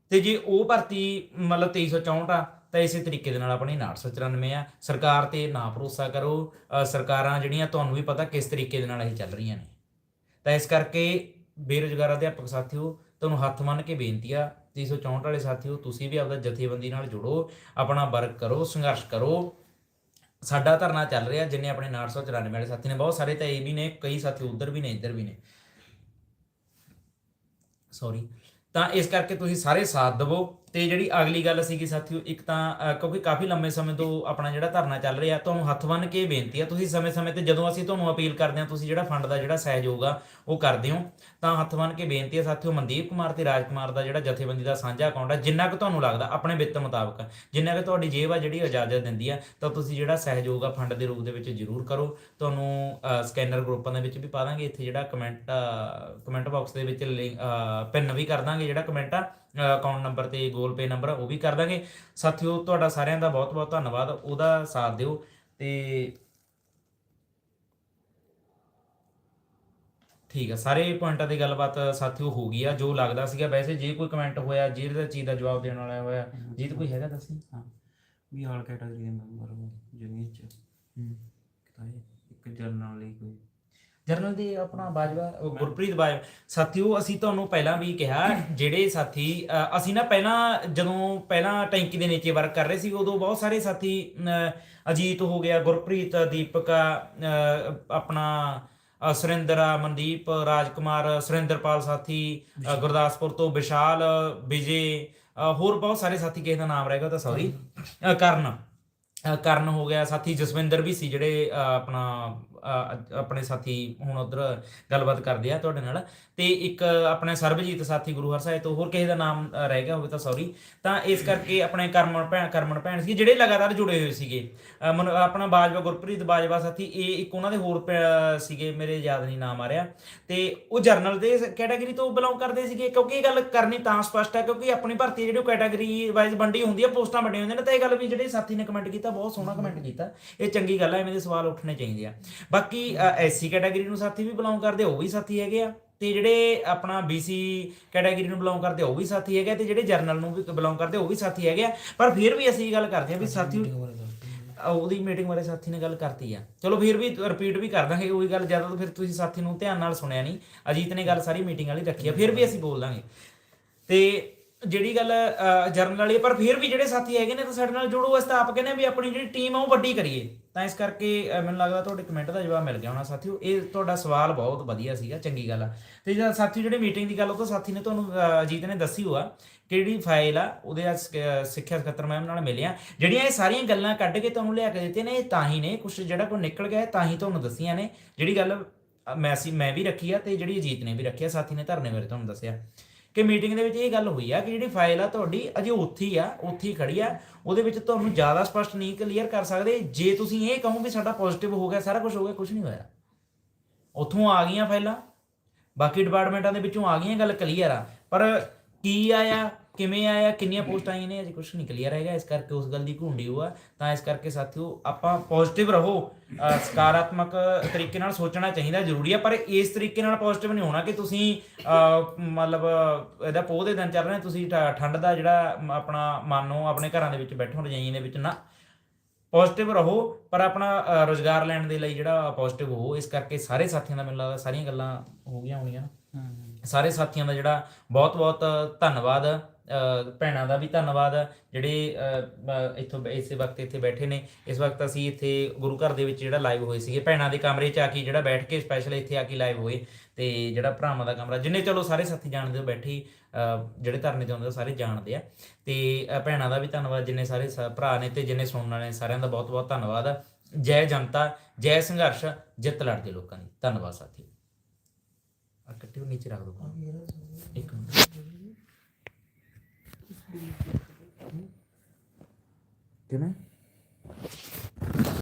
S1: ਤੇ ਜੇ ਉਹ ਭਰਤੀ ਮਤਲਬ 2364 ਆ ਤਾਂ ਇਸੇ ਤਰੀਕੇ ਦੇ ਨਾਲ ਆਪਣੀ 994 ਆ। ਸਰਕਾਰ ਤੇ ਨਾ ਭਰੋਸਾ ਕਰੋ। ਸਰਕਾਰਾਂ ਜਿਹੜੀਆਂ ਤੁਹਾਨੂੰ ਵੀ ਪਤਾ ਕਿਸ ਤਰੀਕੇ ਦੇ ਨਾਲ ਇਹ ਚੱਲ ਰਹੀਆਂ ਨੇ। ਤਾਂ ਇਸ ਕਰਕੇ ਬੇਰੁਜ਼ਗਾਰ ਅਧਿਆਪਕ ਸਾਥੀਓ, ਤੁਹਾਨੂੰ ਹੱਥ ਮੰਨ ਕੇ ਬੇਨਤੀ ਆ 364 ਵਾਲੇ ਸਾਥੀਓ, ਤੁਸੀਂ ਵੀ ਆਪਦਾ ਜਥੇਬੰਦੀ ਨਾਲ ਜੁੜੋ, ਆਪਣਾ ਵਰਕ ਕਰੋ, ਸੰਘਰਸ਼ ਕਰੋ। ਸਾਡਾ ਧਰਨਾ ਚੱਲ ਰਿਹਾ, ਜਿੰਨੇ ਆਪਣੇ 994 ਵਾਲੇ ਸਾਥੀ ਨੇ, ਬਹੁਤ ਸਾਰੇ ਤਾਂ ਇਹ ਵੀ ਨੇ, ਕਈ ਸਾਥੀ ਉਧਰ ਵੀ ਨੇ, ਇੱਧਰ ਵੀ ਨੇ। ਸੌਰੀ ਤਾਂ ਇਸ ਕਰਕੇ ਤੁਸੀਂ ਸਾਰੇ ਸਾਥ ਦਿਵੋ। ਤੇ ਜਿਹੜੀ ਅਗਲੀ ਗੱਲ ਸੀਗੀ ਸਾਥੀਓ, ਇੱਕ ਤਾਂ ਕਿਉਂਕਿ ਕਾਫੀ ਲੰਮੇ ਸਮੇਂ ਤੋਂ ਆਪਣਾ ਜਿਹੜਾ ਧਰਨਾ ਚੱਲ ਰਿਹਾ, ਤੁਹਾਨੂੰ ਹੱਥ ਬੰਨ ਕੇ ਬੇਨਤੀ ਆ, ਤੁਸੀਂ ਸਮੇਂ-ਸਮੇਂ ਤੇ ਜਦੋਂ ਅਸੀਂ ਤੁਹਾਨੂੰ ਅਪੀਲ ਕਰਦੇ ਹਾਂ, ਤੁਸੀਂ ਜਿਹੜਾ ਫੰਡ ਦਾ ਜਿਹੜਾ ਸਹਿਯੋਗ ਆ, ਉਹ ਕਰਦੇ ਹੋ। ਤਾਂ ਹੱਥ ਬੰਨ ਕੇ ਬੇਨਤੀ ਆ ਸਾਥੀਓ, ਮਨਦੀਪ ਕੁਮਾਰ ਤੇ ਰਾਜ ਕੁਮਾਰ ਦਾ ਜਿਹੜਾ ਜਥੇਬੰਦੀ ਦਾ ਸਾਂਝਾ ਅਕਾਊਂਟ ਆ, ਜਿੰਨਾ ਕੁ ਤੁਹਾਨੂੰ ਲੱਗਦਾ, ਆਪਣੇ ਵਿੱਤ ਮੁਤਾਬਕ, ਜਿੰਨਾ ਕੁ ਤੁਹਾਡੀ ਜੇਬ ਆ ਜਿਹੜੀ ਇਜਾਜ਼ਤ ਦਿੰਦੀ ਆ, ਤਾਂ ਤੁਸੀਂ ਜਿਹੜਾ ਸਹਿਯੋਗ ਆ ਫੰਡ ਦੇ ਰੂਪ ਦੇ ਵਿੱਚ ਜ਼ਰੂਰ ਕਰੋ। ਤੁਹਾਨੂੰ ਸਕੈਨਰ ਗਰੁੱਪਾਂ ਦੇ ਵਿੱਚ ਵੀ ਪਾ ਦਾਂਗੇ, ਇੱਥੇ ਜਿਹੜਾ ਕਮੈਂਟ ਕਮੈਂਟ ਬਾਕਸ ਦੇ ਵਿੱਚ ਪਿੰਨ ਵੀ ਕਰ ਦਾਂਗੇ, ਜਿਹੜਾ ਕਮੈਂਟ ਆ ਅਕਾਊਂਟ ਨੰਬਰ ਤੇ ਗੂਗਲ ਪੇ ਨੰਬਰ ਉਹ ਵੀ ਕਰ ਦਾਂਗੇ। ਸਾਥੀਓ ਤੁਹਾਡਾ ਸਾਰਿਆਂ ਦਾ ਬਹੁਤ ਬਹੁਤ ਧੰਨਵਾਦ। ਉਹਦਾ ਸਾਥ ਦਿਓ ਤੇ ਠੀਕ ਆ ਸਾਰੇ ਪੁਆਇੰਟਾਂ ਦੀ ਗੱਲਬਾਤ ਸਾਥੀਓ ਹੋ ਗਈ ਆ ਜੋ ਲੱਗਦਾ ਸੀਗਾ। ਵੈਸੇ ਜੇ ਕੋਈ ਕਮੈਂਟ ਹੋਇਆ ਜਿਹਦੇ ਚੀਜ਼ ਦਾ ਜਵਾਬ ਦੇਣ ਵਾਲਾ ਹੋਇਆ ਜੀਤ ਕੋਈ ਹੈਗਾ ਦੱਸੀ।
S3: ਹਾਂ। ਵੀ ਆਲ ਕੈਟਾਗਰੀ ਦੇ ਮੈਂਬਰ ਜਮੀਨ ਚ ਕਿਤਾ ਇੱਕ ਜਰਨਲ ਲਈ ਕੋਈ
S1: ਜਰਨਲ ਦੇ ਆਪਣਾ ਬਾਜਵਾ ਉਹ ਗੁਰਪ੍ਰੀਤ ਬਾਜ ਸਾਥੀਓ ਅਸੀਂ ਤੁਹਾਨੂੰ ਪਹਿਲਾਂ ਵੀ ਕਿਹਾ ਜਿਹੜੇ ਸਾਥੀ ਅ, ਅਸੀਂ ਨਾ ਪਹਿਲਾਂ ਜਦੋਂ ਪਹਿਲਾਂ ਟੈਂਕੀ ਦੇ ਨੀਚੇ ਵਰਕ ਕਰ ਰਹੇ ਸੀ ਉਦੋਂ ਬਹੁਤ ਸਾਰੇ ਸਾਥੀ ਅ, ਅਜੀਤ ਹੋ ਗਿਆ ਗੁਰਪ੍ਰੀਤ ਦੀਪਕਾ ਅ, ਆਪਣਾ ਅ, ਸੁਰਿੰਦਰ ਆ, ਮਨਦੀਪ ਰਾਜਕੁਮਾਰ ਸੁਰਿੰਦਰਪਾਲ ਸਾਥੀ ਅ, ਗੁਰਦਾਸਪੁਰ ਤੋਂ ਵਿਸ਼ਾਲ ਵਿਜੇ ਅ, ਹੋਰ ਬਹੁਤ ਸਾਰੇ ਸਾਥੀ ਕਿਸੇ ਦਾ ਨਾਮ ਰਹੇਗਾ ਤਾਂ ਸੌਰੀ ਕਰਨ। ਅ, ਕਰਨ ਹੋ ਗਿਆ ਸਾਥੀ ਜਸਵਿੰਦਰ ਵੀ ਸੀ ਜਿਹੜੇ ਅ, ਆਪਣਾ ਆਪਣੇ ਸਾਥੀ ਹੁਣ ਉਧਰ ਗੱਲਬਾਤ ਕਰਦੇ ਆ ਤੁਹਾਡੇ ਨਾਲ। ਤੇ ਇੱਕ ਆਪਣੇ ਸਰਬਜੀਤ ਸਾਥੀ ਗੁਰੂ ਹਰਸਾਏ ਤੋਂ ਹੋਰ ਕਿਸੇ ਦਾ ਨਾਮ ਰਹਿ ਗਿਆ ਹੋਵੇ ਤਾਂ ਸੌਰੀ ਤਾਂ ਇਸ ਕਰਕੇ ਆਪਣੇ ਕਰਮਨ ਭੈਣ ਕਰਮਨ ਭੈਣ ਸੀ ਜਿਹੜੇ ਲਗਾਤਾਰ ਜੁੜੇ ਹੋਏ ਸੀਗੇ। ਆਪਣਾ ਬਾਜਵਾ, ਗੁਰਪ੍ਰੀਤ ਬਾਜਵਾ ਸਾਥੀ, ਇਹ ਇੱਕ ਉਹਨਾਂ ਦੇ ਹੋਰ ਸੀਗੇ, ਮੇਰੇ ਯਾਦ ਨਹੀਂ ਨਾਮ ਆ ਰਿਹਾ। ਤੇ ਉਹ ਜਰਨਲ ਦੇ ਕੈਟਾਗਰੀ ਤੋਂ ਬਿਲੋਂਗ ਕਰਦੇ ਸੀਗੇ, ਕਿਉਂਕਿ ਇਹ ਗੱਲ ਕਰਨੀ ਤਾਂ ਸਪਸ਼ਟ ਹੈ ਕਿਉਂਕਿ ਆਪਣੀ ਭਰਤੀ ਜਿਹੜੀ ਕੈਟਾਗਰੀ ਵਾਈਜ਼ ਵੰਡੀ ਹੁੰਦੀ ਹੈ ਪੋਸਟਾਂ ਵੰਡੀਆਂ ਹੁੰਦੀਆਂ ਨੇ, ਤਾਂ ਇਹ ਗੱਲ ਵੀ ਜਿਹੜੇ ਸਾਥੀ ਨੇ ਕਮੈਂਟ ਕੀਤਾ, ਬਹੁਤ ਸੋਹਣਾ ਕਮੈਂਟ ਕੀਤਾ। ਇਹ ਚੰਗੀ ਗੱਲ ਹੈ ਐਵੇਂ ਦੇ ਸਵਾਲ ਉੱਠਣੇ ਚਾਹੀਦੇ ਆ। ਬਾਕੀ ਐਸਸੀ ਕੈਟਾਗਰੀ ਨੂੰ ਸਾਥੀ ਵੀ ਬਿਲੋਂਗ ਕਰਦੇ ਉਹ ਵੀ ਸਾਥੀ ਹੈਗੇ ਆ। ਤੇ ਜਿਹੜੇ ਆਪਣਾ ਬੀਸੀ ਕੈਟਾਗਰੀ ਨੂੰ ਬਿਲੋਂਗ ਕਰਦੇ ਉਹ ਵੀ ਸਾਥੀ ਹੈਗੇ ਤੇ ਜਿਹੜੇ ਜਰਨਲ ਨੂੰ ਵੀ ਬਿਲੋਂਗ ਕਰਦੇ ਉਹ ਵੀ ਸਾਥੀ ਹੈਗੇ ਆ। ਪਰ ਫਿਰ ਵੀ ਅਸੀਂ ਇਹ ਗੱਲ ਕਰਦੇ ਆ ਵੀ ਸਾਥੀ ਉਹਦੀ ਮੀਟਿੰਗ ਬਾਰੇ ਸਾਥੀ ਨੇ ਗੱਲ ਕਰਤੀ ਆ। ਚਲੋ ਫਿਰ ਵੀ ਰਿਪੀਟ ਵੀ ਕਰ ਦਾਂਗੇ ਉਹੀ ਗੱਲ ਜ਼ਿਆਦਾ ਤਾਂ ਫਿਰ ਤੁਸੀਂ ਸਾਥੀ ਨੂੰ ਧਿਆਨ ਨਾਲ ਸੁਣਿਆ ਨਹੀਂ। ਅਜੀਤ ਨੇ ਗੱਲ ਸਾਰੀ ਮੀਟਿੰਗ ਵਾਲੀ ਰੱਖੀ ਆ ਫਿਰ ਵੀ ਅਸੀਂ ਬੋਲ ਦਾਂਗੇ। ਤੇ ਜਿਹੜੀ ਗੱਲ ਜਰਨਲ ਵਾਲੀ ਪਰ ਫਿਰ ਵੀ ਜਿਹੜੇ ਸਾਥੀ ਹੈਗੇ ਨੇ ਤਾਂ ਸਾਡੇ ਨਾਲ ਜੁੜੋ। ਅਸੀਂ ਤਾਂ ਆਪ ਕਹਿੰਦੇ ਆ ਵੀ ਆਪਣੀ ਜਿਹੜੀ ਟੀਮ ਆ ਉਹ ਵੱਡੀ ਕਰੀਏ। ਤਾਂ ਇਸ ਕਰਕੇ ਅਹ, ਮੈਨੂੰ ਲੱਗਦਾ ਤੁਹਾਡੇ ਕਮੈਂਟ ਦਾ ਜਵਾਬ ਮਿਲ ਗਿਆ ਹੋਣਾ ਸਾਥੀਓ। ਇਹ ਤੁਹਾਡਾ ਸਵਾਲ ਬਹੁਤ ਵਧੀਆ ਸੀਗਾ ਚੰਗੀ ਗੱਲ ਆ। ਤੇ ਜਿਹੜਾ ਸਾਥੀ ਜਿਹੜੇ ਮੀਟਿੰਗ ਦੀ ਗੱਲ ਉਹ ਤਾਂ ਸਾਥੀ ਨੇ ਤੁਹਾਨੂੰ ਅਹ, ਅਜੀਤ ਨੇ ਦੱਸੀ ਹੋਆ ਕਿਹੜੀ ਫਾਈਲ ਆ ਉਹਦੇ ਆ ਸ- ਸਿੱਖਿਆ ਸਕੱਤਰ ਮੈਮ ਨਾਲ ਮਿਲਿਆ ਜਿਹੜੀਆਂ ਇਹ ਸਾਰੀਆਂ ਗੱਲਾਂ ਕੱਢ ਕੇ ਤੁਹਾਨੂੰ ਲਿਆ ਕੇ ਦਿੱਤੀਆਂ ਨੇ ਇਹ ਤਾਂ ਹੀ ਨੇ ਕੁਝ ਜਿਹੜਾ ਕੋਈ ਨਿਕਲ ਗਿਆ ਇਹ ਤਾਂ ਹੀ ਤੁਹਾਨੂੰ ਦੱਸੀਆਂ ਨੇ। ਜਿਹੜੀ ਗੱਲ ਅ, ਮੈਂ ਸੀ ਮੈਂ ਵੀ ਰੱਖੀ ਆ ਤੇ ਜਿਹੜੀ ਅਜੀਤ ਨੇ ਵੀ ਰੱਖੀ ਆ ਸਾਥੀ ਨੇ ਧਰਨੇ ਬਾਰੇ ਤੁਹਾਨੂੰ ਦੱਸਿਆ। ਕਿ ਮੀਟਿੰਗ ਦੇ ਵਿੱਚ ਇਹ ਗੱਲ ਹੋਈ ਆ ਕਿ ਜਿਹੜੀ ਫਾਈਲ ਆ ਤੁਹਾਡੀ ਅਜੇ ਉੱਥੇ ਹੀ ਆ, ਉੱਥੇ ਹੀ ਖੜੀ ਆ। ਉਹਦੇ ਵਿੱਚ ਤੁਹਾਨੂੰ ਜ਼ਿਆਦਾ ਸਪਸ਼ਟ ਨਹੀਂ ਕਲੀਅਰ ਕਰ ਸਕਦੇ। ਜੇ ਤੁਸੀਂ ਇਹ ਕਹੋ ਵੀ ਸਾਡਾ ਪੋਜ਼ਿਟਿਵ ਹੋ ਗਿਆ, ਸਾਰਾ ਕੁਝ ਹੋ ਗਿਆ ਕੁਝ ਨਹੀਂ ਹੋਇਆ। ਉੱਥੋਂ ਆ ਗਈਆਂ ਫਾਈਲਾਂ ਬਾਕੀ ਡਿਪਾਰਟਮੈਂਟਾਂ ਦੇ ਵਿੱਚੋਂ ਆ ਗਈਆਂ ਗੱਲ ਕਲੀਅਰ ਆ। ਪਰ ਕੀ ਆਇਆ? ਕਿਵੇਂ ਆਇਆ ਕਿੰਨੀਆਂ ਪੋਸਟਾਂ ਆਈਆਂ ਨੇ ਅਜੇ ਕੁਝ ਨਹੀਂ ਕਲੀਅਰ ਹੈਗਾ। ਇਸ ਕਰਕੇ ਉਸ ਗੱਲ ਦੀ ਘੁੰਡੀ ਹੋਆ। ਤਾਂ ਇਸ ਕਰਕੇ ਸਾਥੀਓ ਆਪਾਂ ਪੋਜ਼ਿਟਿਵ ਰਹੋ। ਸਕਾਰਾਤਮਕ ਤਰੀਕੇ ਨਾਲ ਸੋਚਣਾ ਚਾਹੀਦਾ ਜ਼ਰੂਰੀ ਆ। ਪਰ ਇਸ ਤਰੀਕੇ ਨਾਲ ਪੋਜ਼ਿਟਿਵ ਨਹੀਂ ਹੋਣਾ ਕਿ ਤੁਸੀਂ ਮਤਲਬ ਇਹਦਾ ਪੋਹ ਦੇ ਦਿਨ ਚੱਲ ਰਹੇ ਤੁਸੀਂ ਠੰਡ ਦਾ ਜਿਹੜਾ ਆਪਣਾ ਮੰਨੋ ਆਪਣੇ ਘਰਾਂ ਦੇ ਵਿੱਚ ਬੈਠੋ ਰਜਾਈਆਂ ਦੇ ਵਿੱਚ ਨਾ। ਪੋਜ਼ਿਟਿਵ ਰਹੋ ਪਰ ਆਪਣਾ ਰੋਜ਼ਗਾਰ ਲੈਣ ਦੇ ਲਈ ਜਿਹੜਾ ਪੋਜ਼ਿਟਿਵ ਹੋ। ਇਸ ਕਰਕੇ ਸਾਰੇ ਸਾਥੀਆਂ ਦਾ ਮੈਨੂੰ ਲੱਗਦਾ ਸਾਰੀਆਂ ਗੱਲਾਂ ਹੋ ਗਈਆਂ ਹੋਣੀਆਂ। ਸਾਰੇ ਸਾਥੀਆਂ ਦਾ ਜਿਹੜਾ ਬਹੁਤ ਬਹੁਤ ਧੰਨਵਾਦ। ਭੈਣਾਂ ਦਾ ਵੀ ਧੰਨਵਾਦ ਜਿਹੜੇ ਇੱਥੋਂ ਇਸੇ ਵਕਤ ਇੱਥੇ ਬੈਠੇ ਨੇ। ਇਸ ਵਕਤ ਅਸੀਂ ਇੱਥੇ ਗੁਰੂ ਘਰ ਦੇ ਵਿੱਚ ਜਿਹੜਾ ਲਾਈਵ ਹੋਏ ਸੀਗੇ ਭੈਣਾਂ ਦੇ ਕਮਰੇ 'ਚ ਆ ਕੇ ਜਿਹੜਾ ਬੈਠ ਕੇ ਸਪੈਸ਼ਲ ਇੱਥੇ ਆ ਕੇ ਲਾਈਵ ਹੋਏ ਤੇ ਜਿਹੜਾ ਭਰਾਵਾਂ ਦਾ ਕਮਰਾ ਜਿੰਨੇ ਚਲੋ ਸਾਰੇ ਸਾਥੀ ਜਾਣਦੇ ਹੋ ਬੈਠੇ ਜਿਹੜੇ ਧਰਨੇ ਤੇ ਹੁੰਦੇ ਸਾਰੇ ਜਾਣਦੇ ਆ। ਤੇ ਭੈਣਾਂ ਦਾ ਵੀ ਧੰਨਵਾਦ ਜਿੰਨੇ ਸਾਰੇ ਭਰਾ ਨੇ ਤੇ ਜਿੰਨੇ ਸੁਣਨ ਵਾਲੇ ਸਾਰਿਆਂ ਦਾ ਬਹੁਤ ਬਹੁਤ ਧੰਨਵਾਦ ਜੈ ਜਨਤਾ ਜੈ ਸੰਘਰਸ਼ ਜਿੱਤ ਲੜਦੇ ਲੋਕਾਂ ਦੀ। ਧੰਨਵਾਦ ਸਾਥੀ। ਆ ਕੱਟਿਓ ਨੀਚੇ ਰੱਖ ਦੋ ਇੱਕ ਮਿੰਟ। 对吗？